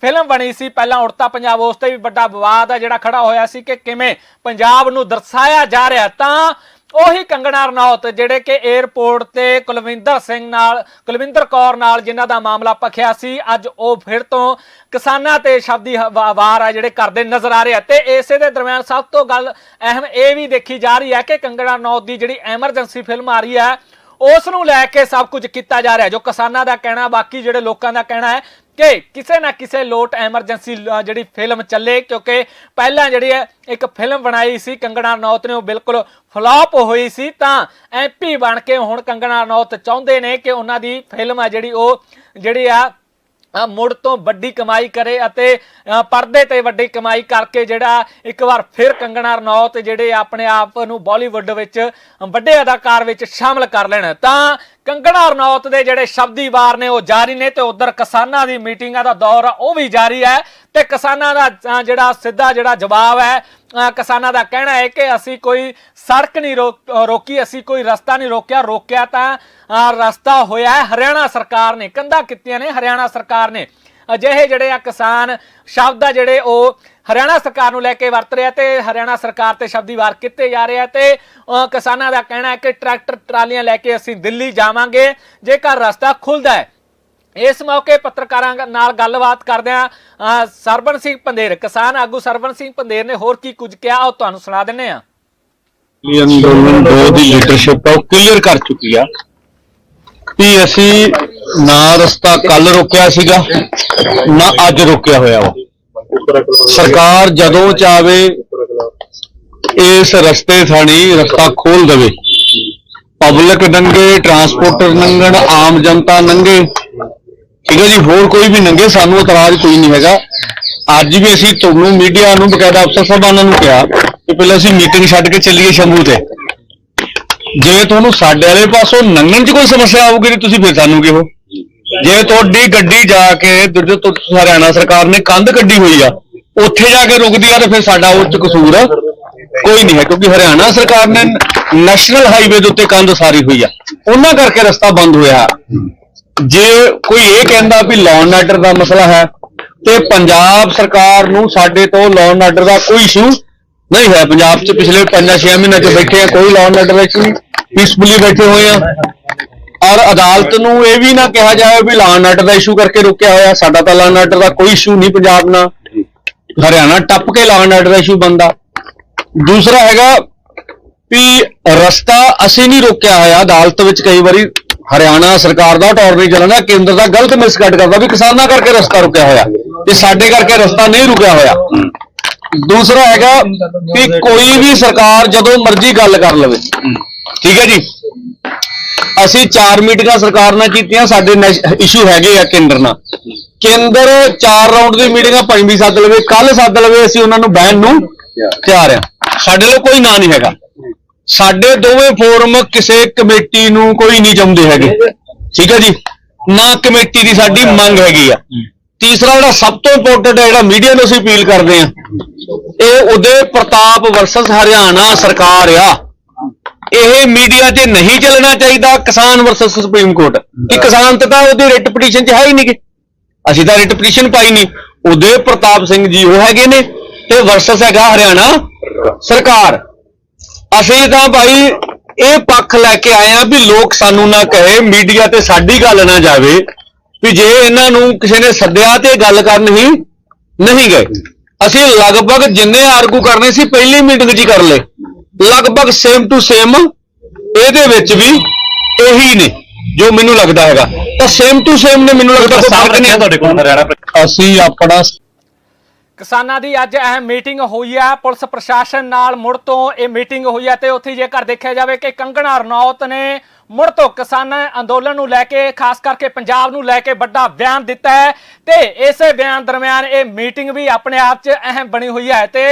ਫਿਲਮ ਬਣੀ ਸੀ ਪਹਿਲਾਂ ਉੜਤਾ ਪੰਜਾਬ, ਉਸ ਤੇ ਵੀ ਵੱਡਾ ਵਿਵਾਦ ਆ ਜਿਹੜਾ ਖੜਾ ਹੋਇਆ ਸੀ ਕਿ ਕਿਵੇਂ ਪੰਜਾਬ ਨੂੰ ਦਰਸਾਇਆ ਜਾ ਰਿਹਾ। ਤਾਂ ਉਹੀ ਕੰਗਣਾ ਰਣੌਤ, ਜਿਹੜੇ ਕਿ 에ਅਰਪੋਰਟ ਤੇ ਕੁਲਵਿੰਦਰ ਸਿੰਘ ਨਾਲ, ਕੁਲਵਿੰਦਰ ਕੌਰ ਨਾਲ ਜਿਨ੍ਹਾਂ ਦਾ ਮਾਮਲਾ ਪਖਿਆ ਸੀ, ਅੱਜ ਉਹ ਫਿਰ ਤੋਂ ਕਿਸਾਨਾਂ ਤੇ ਸ਼ਬਦੀ ਹ- ਵਾਰ ਆ ਜਿਹੜੇ ਕਰਦੇ ਨਜ਼ਰ ਆ ਰਹੇ ਆ। ਤੇ ਇਸੇ ਦੇ ਦਰਮਿਆਨ ਸਭ ਤੋਂ ਗੱਲ ਅਹਿਮ ਇਹ ਵੀ ਦੇਖੀ ਜਾ ਰਹੀ ਹੈ ਕਿ ਕੰਗਣਾ ਰਣੌਤ ਦੀ ਜਿਹੜੀ ਐਮਰਜੈਂਸੀ ਫਿਲਮ ਆ ਰਹੀ ਹੈ, ਉਸ ਨੂੰ ਲੈ ਕੇ ਸਭ ਕੁਝ ਕੀਤਾ ਜਾ ਰਿਹਾ, ਜੋ ਕਿਸਾਨਾਂ ਦਾ ਕਹਿਣਾ, ਬਾਕੀ ਜਿਹੜੇ ਲੋਕਾਂ ਦਾ ਕਹਿਣਾ ਹੈ ਕਿ ਕਿਸੇ ਨਾ ਕਿਸੇ ਲੋਟ ਐਮਰਜੈਂਸੀ ਜਿਹੜੀ ਫਿਲਮ ਚੱਲੇ, ਕਿਉਂਕਿ ਪਹਿਲਾਂ ਜਿਹੜੀ ਹੈ, ਇੱਕ ਫਿਲਮ ਬਣਾਈ ਸੀ ਕੰਗਣਾ ਨੌਤ ਨੇ, ਉਹ ਬਿਲਕੁਲ ਫਲਾਪ ਹੋਈ ਸੀ, ਤਾਂ ਐਮਪੀ ਬਣ ਕੇ ਹੁਣ ਕੰਗਣਾ ਨੌਤ ਚਾਹੁੰਦੇ ਨੇ ਕਿ ਉਹਨਾਂ ਦੀ ਫਿਲਮ ਆ ਜਿਹੜੀ ਉਹ, ਜਿਹੜੀ ਆ ਮੁੜ ਤੋਂ ਵੱਡੀ ਕਮਾਈ ਕਰੇ ਅਤੇ ਪਰਦੇ ਤੇ ਵੱਡੀ ਕਮਾਈ ਕਰਕੇ ਜਿਹੜਾ ਇੱਕ ਵਾਰ ਫਿਰ ਕੰਗਣਾ ਰਣੌਤ ਜਿਹੜੇ ਆਪਣੇ ਆਪ ਨੂੰ ਬਾਲੀਵੁੱਡ ਵਿੱਚ ਵੱਡੇ ਅਦਾਕਾਰ ਵਿੱਚ ਸ਼ਾਮਲ ਕਰ ਲੈਣ, ਤਾਂ ਕੰਗਣਾ ਰਣੌਤ ਦੇ ਜਿਹੜੇ ਸ਼ਬਦੀ ਵਾਰ ਨੇ ਉਹ ਜਾਰੀ ਨੇ ਤੇ ਉਧਰ ਕਿਸਾਨਾਂ ਦੀ ਮੀਟਿੰਗਾਂ ਦਾ ਦੌਰ ਉਹ ਵੀ ਜਾਰੀ ਹੈ। ਤੇ ਕਿਸਾਨਾਂ ਦਾ ਜਿਹੜਾ ਸਿੱਧਾ ਜਿਹੜਾ ਜਵਾਬ ਹੈ ਕਿਸਾਨਾਂ ਦਾ ਕਹਿਣਾ ਹੈ ਕਿ ਅਸੀਂ ਕੋਈ ਸੜਕ ਨਹੀਂ ਰੋਕ- ਰੋਕੀ, ਅਸੀਂ ਕੋਈ ਰਸਤਾ ਨਹੀਂ ਰੋਕਿਆ ਰੋਕਿਆ ਤਾਂ ਰਸਤਾ ਹੋਇਆ ਹੈ, ਹਰਿਆਣਾ ਸਰਕਾਰ ਨੇ, ਕੰਧਾ ਕੀਤੀਆਂ ਨੇ, ਹਰਿਆਣਾ ਸਰਕਾਰ ਨੇ। ਅਜਿਹੇ ਜਿਹੜੇ ਆ ਕਿਸਾਨ ਸ਼ਬਦ ਆ ਜਿਹੜੇ ਉਹ ਹਰਿਆਣਾ ਸਰਕਾਰ ਨੂੰ ਲੈ ਕੇ ਵਰਤ ਰਿਹਾ ਤੇ ਹਰਿਆਣਾ ਸਰਕਾਰ ਤੇ ਸ਼ਬਦੀ ਵਾਰ ਕੀਤੇ ਜਾ ਰਹੇ ਆ ਤੇ ਕਿਸਾਨਾਂ ਦਾ ਕਹਿਣਾ ਹੈ ਕਿ ਟਰੈਕਟਰ, ਟਰਾਲੀਆਂ ਲੈ ਕੇ ਅਸੀਂ ਦਿੱਲੀ ਜਾਵਾਂਗੇ। ਜੇਕਰ ਰਸਤਾ ਖੁੱਲਦਾ ਹੈ ਇਸ ਮੌਕੇ ਪੱਤਰਕਾਰਾਂ ਨਾਲ ਗੱਲਬਾਤ ਕਰਦਿਆਂ ਅ, ਸਰਬਨ ਸਿੰਘ ਪੰਦੇਰ ਕਿਸਾਨ ਆਗੂ ਸਰਬਨ ਸਿੰਘ ਪੰਦੇਰ ਨੇ ਹੋਰ ਕੀ ਕੁਝ ਕਿਹਾ ਉਹ ਤੁਹਾਨੂੰ ਸੁਣਾ ਦਿੰਨੇ ਆ ਅੰਦੋਲਨ ਦੋ ਦੀ ਲੀਡਰਸ਼ਿਪ ਆ ਉਹ ਕਲੀਅਰ ਕਰ ਚੁੱਕੀ ਆ ਕਿ ਅਸੀਂ ਨਾ ਰਸਤਾ ਕੱਲ ਰੋਕਿਆ ਸੀਗਾ ਨਾ ਅੱਜ ਰੋਕਿਆ ਹੋਇਆ ਵਾ। ਸਰਕਾਰ ਜਦੋਂ ਚਾਵੇ ਇਸ ਰਸਤੇ ਥਾਣੀ ਰਸਤਾ ਖੋਲ ਦੇਵੇ। ਪਬਲਿਕ ਨੰਗੇ ਟਰਾਂਸਪੋਰਟਰ ਨੰਗਣ ਆਮ ਜਨਤਾ ਨੰਗੇ। ਠੀਕ ਹੈ ਜੀ, ਹੋਰ ਕੋਈ ਵੀ ਨੰਗੇ, ਸਾਨੂੰ ਇਤਰਾਜ਼ ਕੋਈ ਨਹੀਂ ਹੈਗਾ। ਅੱਜ ਵੀ ਅਸੀਂ ਤੁਹਾਨੂੰ ਮੀਡੀਆ ਨੂੰ, ਬਕਾਇਦਾ ਅਫਸਰ ਸਾਹਿਬਾਨਾਂ ਨੂੰ ਕਿਹਾ ਕਿ ਪਹਿਲਾਂ ਅਸੀਂ ਮੀਟਿੰਗ ਛੱਡ ਕੇ ਚੱਲੀਏ ਸ਼ੰਭੂ ਤੇ। ਜੇ ਤੁਹਾਨੂੰ ਸਾਡੇ ਵਾਲੇ ਪਾਸੋਂ ਨੰਗਣ 'ਚ ਕੋਈ ਸਮੱਸਿਆ ਆਊਗੀ ਤੁਸੀਂ ਫਿਰ ਸਾਨੂੰ ਕਿਹੋ? ਜੇ ਤੁਹਾਡੀ ਗੱਡੀ ਜਾ ਕੇ ਜਦੋਂ ਹਰਿਆਣਾ ਸਰਕਾਰ ਨੇ ਕੰਧ ਕੱਢੀ ਹੋਈ ਆ, ਉੱਥੇ ਜਾ ਕੇ ਰੁਕਦੀ ਆ ਤੇ ਫਿਰ ਸਾਡਾ ਉਹ ਚ ਕਸੂਰ ਕੋਈ ਨਹੀਂ ਹੈ, ਕਿਉਂਕਿ ਹਰਿਆਣਾ ਸਰਕਾਰ ਨੇ ਨੈਸ਼ਨਲ ਹਾਈਵੇ ਦੇ ਉੱਤੇ ਕੰਧ ਸਾਰੀ ਹੋਈ ਆ। ਉਹਨਾਂ ਕਰਕੇ ਰਸਤਾ ਬੰਦ ਹੋਇਆ। ਜੇ ਕੋਈ ਇਹ ਕਹਿੰਦਾ ਵੀ ਲਾਅ ਐਂਡ ਆਰਡਰ ਦਾ ਮਸਲਾ ਹੈ, ਤੇ ਪੰਜਾਬ ਸਰਕਾਰ ਨੂੰ ਸਾਡੇ ਤੋਂ ਲਾਅ ਆਰਡਰ ਦਾ ਕੋਈ ਇਸ਼ੂ ਨਹੀਂ ਹੈ ਪੰਜਾਬ 'ਚ ਪਿਛਲੇ 5-6 ਮਹੀਨਿਆਂ 'ਚ ਬੈਠੇ ਆ, ਕੋਈ ਲਾਅ ਆਰਡਰ ਦਾ ਇਸ਼ੂ ਨਹੀਂ। ਪੀਸਫੁਲੀ ਬੈਠੇ ਹੋਏ ਆ। ਔਰ ਅਦਾਲਤ ਨੂੰ ਇਹ ਵੀ ਨਾ ਕਿਹਾ ਜਾਵੇ ਵੀ ਲਾਅ ਆਰਡਰ ਦਾ ਇਸ਼ੂ ਕਰਕੇ ਰੁਕਿਆ ਹੋਇਆ। ਸਾਡਾ ਤਾਂ ਲਾਅ ਐਂਡ ਆਰਡਰ ਦਾ ਕੋਈ ਇਸ਼ੂ ਨਹੀਂ ਪੰਜਾਬ ਨਾਲ। ਹਰਿਆਣਾ ਟੱਪ ਕੇ ਲਾਅ ਐਂਡ ਆਰਡਰ ਦਾ ਇਸ਼ੂ ਬੰਦਾ ਦੂਸਰਾ ਹੈਗਾ ਵੀ ਰਸਤਾ ਅਸੀਂ ਨਹੀਂ ਰੋਕਿਆ ਹੋਇਆ ਅਦਾਲਤ ਵਿੱਚ ਕਈ ਵਾਰੀ। ਹਰਿਆਣਾ ਸਰਕਾਰ ਦਾ ਟੌਰ ਨਹੀਂ ਚੱਲਣਾ, ਕੇਂਦਰ ਦਾ ਗਲਤ ਮਿਸਗਾਈਡ ਕਰਦਾ ਵੀ ਕਿਸਾਨਾਂ ਕਰਕੇ ਰਸਤਾ ਰੁਕਿਆ ਹੋਇਆ ਤੇ ਸਾਡੇ ਕਰਕੇ ਰਸਤਾ ਨਹੀਂ ਰੁਕਿਆ ਹੋਇਆ। ਦੂਸਰਾ ਹੈਗਾ ਵੀ ਕੋਈ ਵੀ ਸਰਕਾਰ ਜਦੋਂ ਮਰਜ਼ੀ ਗੱਲ ਕਰ ਲਵੇ। ਠੀਕ ਹੈ ਜੀ? ਅਸੀਂ ਚਾਰ ਮੀਟਿੰਗਾਂ ਸਰਕਾਰ ਨਾਲ ਕੀਤੀਆਂ, ਸਾਡੇ ਇਸ਼ੂ ਹੈਗੇ ਆ ਕੇਂਦਰ ਨਾਲ। ਕੇਂਦਰ ਚਾਰ ਰਾਉਂਡ ਦੀ ਮੀਟਿੰਗਾਂ ਪੰਜਵੀਂ ਸੱਦ ਲਵੇ ਕੱਲ ਸੱਦ ਲਵੇ, ਅਸੀਂ ਉਹਨਾਂ ਨੂੰ ਬਹਿਣ ਨੂੰ ਤਿਆਰ ਆ। ਸਾਡੇ ਲਈ ਕੋਈ ਨਾਂ ਨਹੀਂ ਹੈਗਾ। ਸਾਡੇ ਦੋਵੇਂ ਫੋਰਮ ਕਿਸੇ ਕਮੇਟੀ ਨੂੰ ਕੋਈ ਨਹੀਂ ਚਾਹੁੰਦੇ ਹੈਗੇ। ਠੀਕ ਹੈ ਜੀ? ਨਾ ਕਮੇਟੀ ਦੀ ਸਾਡੀ ਮੰਗ ਹੈਗੀ ਆ। ਤੀਸਰਾ ਜਿਹੜਾ ਸਭ ਤੋਂ ਇੰਪੋਰਟੈਂਟ ਹੈ ਜਿਹੜਾ ਮੀਡੀਆ ਨੂੰ ਅਸੀਂ ਅਪੀਲ ਕਰਦੇ ਆ ਇਹ ਉਦੇ ਪ੍ਰਤਾਪ ਵਰਸਸ ਹਰਿਆਣਾ ਸਰਕਾਰ ਆ। ਇਹ ਮੀਡੀਆ 'ਚ ਨਹੀਂ ਚੱਲਣਾ ਚਾਹੀਦਾ ਕਿਸਾਨ ਵਰਸਸ ਸੁਪਰੀਮ ਕੋਰਟ। ਕਿ ਕਿਸਾਨ ਤੇ ਤਾਂ ਉਹਦੀ ਰਿਟ ਪਟੀਸ਼ਨ 'ਚ ਹੈ ਹੀ ਨਹੀਂ ਗੇ। ਅਸੀਂ ਤਾਂ ਰਿਟ ਪਟੀਸ਼ਨ ਪਾਈ ਨਹੀਂ। ਉਦੇ ਪ੍ਰਤਾਪ ਸਿੰਘ ਜੀ ਉਹ ਹੈਗੇ ਨੇ ਤੇ ਵਰਸਸ ਹੈਗਾ ਹਰਿਆਣਾ ਸਰਕਾਰ। ਅਸੀਂ ਤਾਂ ਭਾਈ ਇਹ ਪੱਖ ਲੈ ਕੇ ਆਏ ਆ ਵੀ ਲੋਕ ਸਾਨੂੰ ਨਾ ਕਹੇ ਮੀਡੀਆ ਤੇ ਸਾਡੀ ਗੱਲ ਨਾ ਜਾਵੇ ਵੀ ਜੇ ਇਹਨਾਂ ਨੂੰ ਕਿਸੇ ਨੇ ਸੱਦਿਆ ਤੇ ਗੱਲ ਕਰਨ ਹੀ ਨਹੀਂ ਗਏ। ਅਸੀਂ ਲਗਭਗ ਜਿੰਨੇ ਆਰਗੂ ਕਰਨੇ ਸੀ ਪਹਿਲੀ ਮੀਟਿੰਗ 'ਚ ਹੀ ਕਰ ਲਏ। ਲਗਭਗ ਸੇਮ ਟੂ ਸੇਮ ਇਹਦੇ ਵਿੱਚ ਵੀ ਇਹੀ ਨੇ ਜੋ ਮੈਨੂੰ ਲੱਗਦਾ ਹੈਗਾ। ਤਾਂ ਸੇਮ ਟੂ ਸੇਮ ਨੇ ਮੈਨੂੰ ਲੱਗਦਾ ਕੋਈ ਫ਼ਰਕ ਨਹੀਂ ਤੁਹਾਡੇ ਕੋਲ ਹਰਿਆਣਾ ਅਸੀਂ ਆਪਣਾ ਕਿਸਾਨਾਂ ਦੀ ਅੱਜ ਅਹਿਮ ਮੀਟਿੰਗ ਹੋਈ ਹੈ ਪੁਲਿਸ ਪ੍ਰਸ਼ਾਸਨ ਨਾਲ ਮੁੜ ਤੋਂ ਇਹ ਮੀਟਿੰਗ ਹੋਈ ਹੈ ਤੇ ਉੱਥੇ ਜੇਕਰ ਦੇਖਿਆ ਜਾਵੇ ਕਿ ਕੰਗਣਾ ਰਣੌਤ ਨੇ ਮੁੜ ਤੋਂ ਕਿਸਾਨ ਅੰਦੋਲਨ ਨੂੰ ਲੈ ਕੇ, ਖਾਸ ਕਰਕੇ ਪੰਜਾਬ ਨੂੰ ਲੈ ਕੇ ਵੱਡਾ ਬਿਆਨ ਦਿੱਤਾ ਹੈ ਤੇ ਇਸੇ ਬਿਆਨ ਦਰਮਿਆਨ ਇਹ ਮੀਟਿੰਗ ਵੀ ਆਪਣੇ ਆਪ 'ਚ ਅਹਿਮ ਬਣੀ ਹੋਈ ਹੈ ਤੇ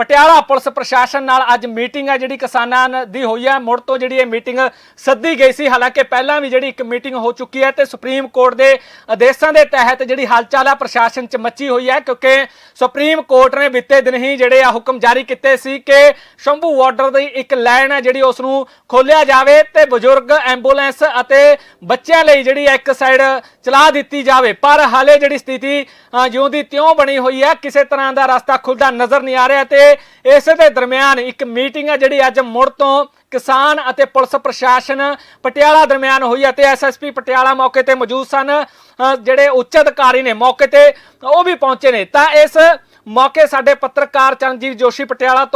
ਪਟਿਆਲਾ ਪੁਲਿਸ ਪ੍ਰਸ਼ਾਸਨ ਨਾਲ ਅੱਜ ਮੀਟਿੰਗ ਹੈ ਜਿਹੜੀ ਕਿਸਾਨਾਂ ਦੀ ਹੋਈ ਹੈ ਮੁੜ ਤੋਂ ਜਿਹੜੀ ਇਹ ਮੀਟਿੰਗ ਸੱਦੀ ਗਈ ਸੀ, ਹਾਲਾਂਕਿ ਪਹਿਲਾਂ ਵੀ ਜਿਹੜੀ ਇੱਕ ਮੀਟਿੰਗ ਹੋ ਚੁੱਕੀ ਹੈ ਤੇ ਸੁਪਰੀਮ ਕੋਰਟ ਦੇ ਆਦੇਸ਼ਾਂ ਦੇ ਤਹਿਤ ਜਿਹੜੀ ਹਲਚਲ ਹੈ ਪ੍ਰਸ਼ਾਸਨ 'ਚ ਮੱਚੀ ਹੋਈ ਹੈ ਕਿਉਂਕਿ ਸੁਪਰੀਮ ਕੋਰਟ ਨੇ ਬੀਤੇ ਦਿਨ ਹੀ ਜਿਹੜੇ ਆ ਹੁਕਮ ਜਾਰੀ ਕੀਤੇ ਸੀ ਕਿ ਸ਼ੰਭੂ ਬਾਰਡਰ ਦੀ ਇੱਕ ਲਾਈਨ ਹੈ ਜਿਹੜੀ ਉਸ ਨੂੰ ਖੋਲਿਆ ਜਾਵੇ ਤੇ ਬਜ਼ੁਰਗ, ਐਂਬੂਲੈਂਸ ਅਤੇ ਬੱਚਿਆਂ ਲਈ ਜਿਹੜੀ ਹੈ ਇੱਕ ਸਾਈਡ ਚਲਾ ਦਿੱਤੀ ਜਾਵੇ। ਪਰ ਹਾਲੇ ਜਿਹੜੀ ਸਥਿਤੀ ਜਿਉਂ ਦੀ ਤਿਉਂ ਬਣੀ ਹੋਈ ਹੈ ਕਿਸੇ ਤਰ੍ਹਾਂ ਦਾ ਰਸਤਾ ਖੁੱਲਦਾ ਨਜ਼ਰ ਨਹੀਂ ਆ ਰਿਹਾ ਤੇ ਇਸੇ ਦੇ ਦਰਮਿਆਨ ਇੱਕ ਮੀਟਿੰਗ ਹੈ ਜਿਹੜੀ ਅੱਜ ਮੁੜ ਤੋਂ ਕਿਸਾਨ ਅਤੇ ਪੁਲਿਸ ਪ੍ਰਸ਼ਾਸਨ ਪਟਿਆਲਾ ਦਰਮਿਆਨ ਹੋਈ ਹੈ ਤੇ ਐਸਐਸਪੀ ਪਟਿਆਲਾ ਮੌਕੇ ਤੇ ਮੌਜੂਦ ਸਨ। ਜਿਹੜੇ ਉੱਚ ਅਧਿਕਾਰੀ ਨੇ ਮੌਕੇ ਤੇ ਉਹ ਵੀ ਪਹੁੰਚੇ ਨੇ। ਤਾਂ ਇਸ ਮੌਕੇ ਸਾਡੇ ਪੱਤਰਕਾਰ ਚਰਨਜੀਤ ਜੋਸ਼ੀ ਪਟਿਆਲਾ ਤੋਂ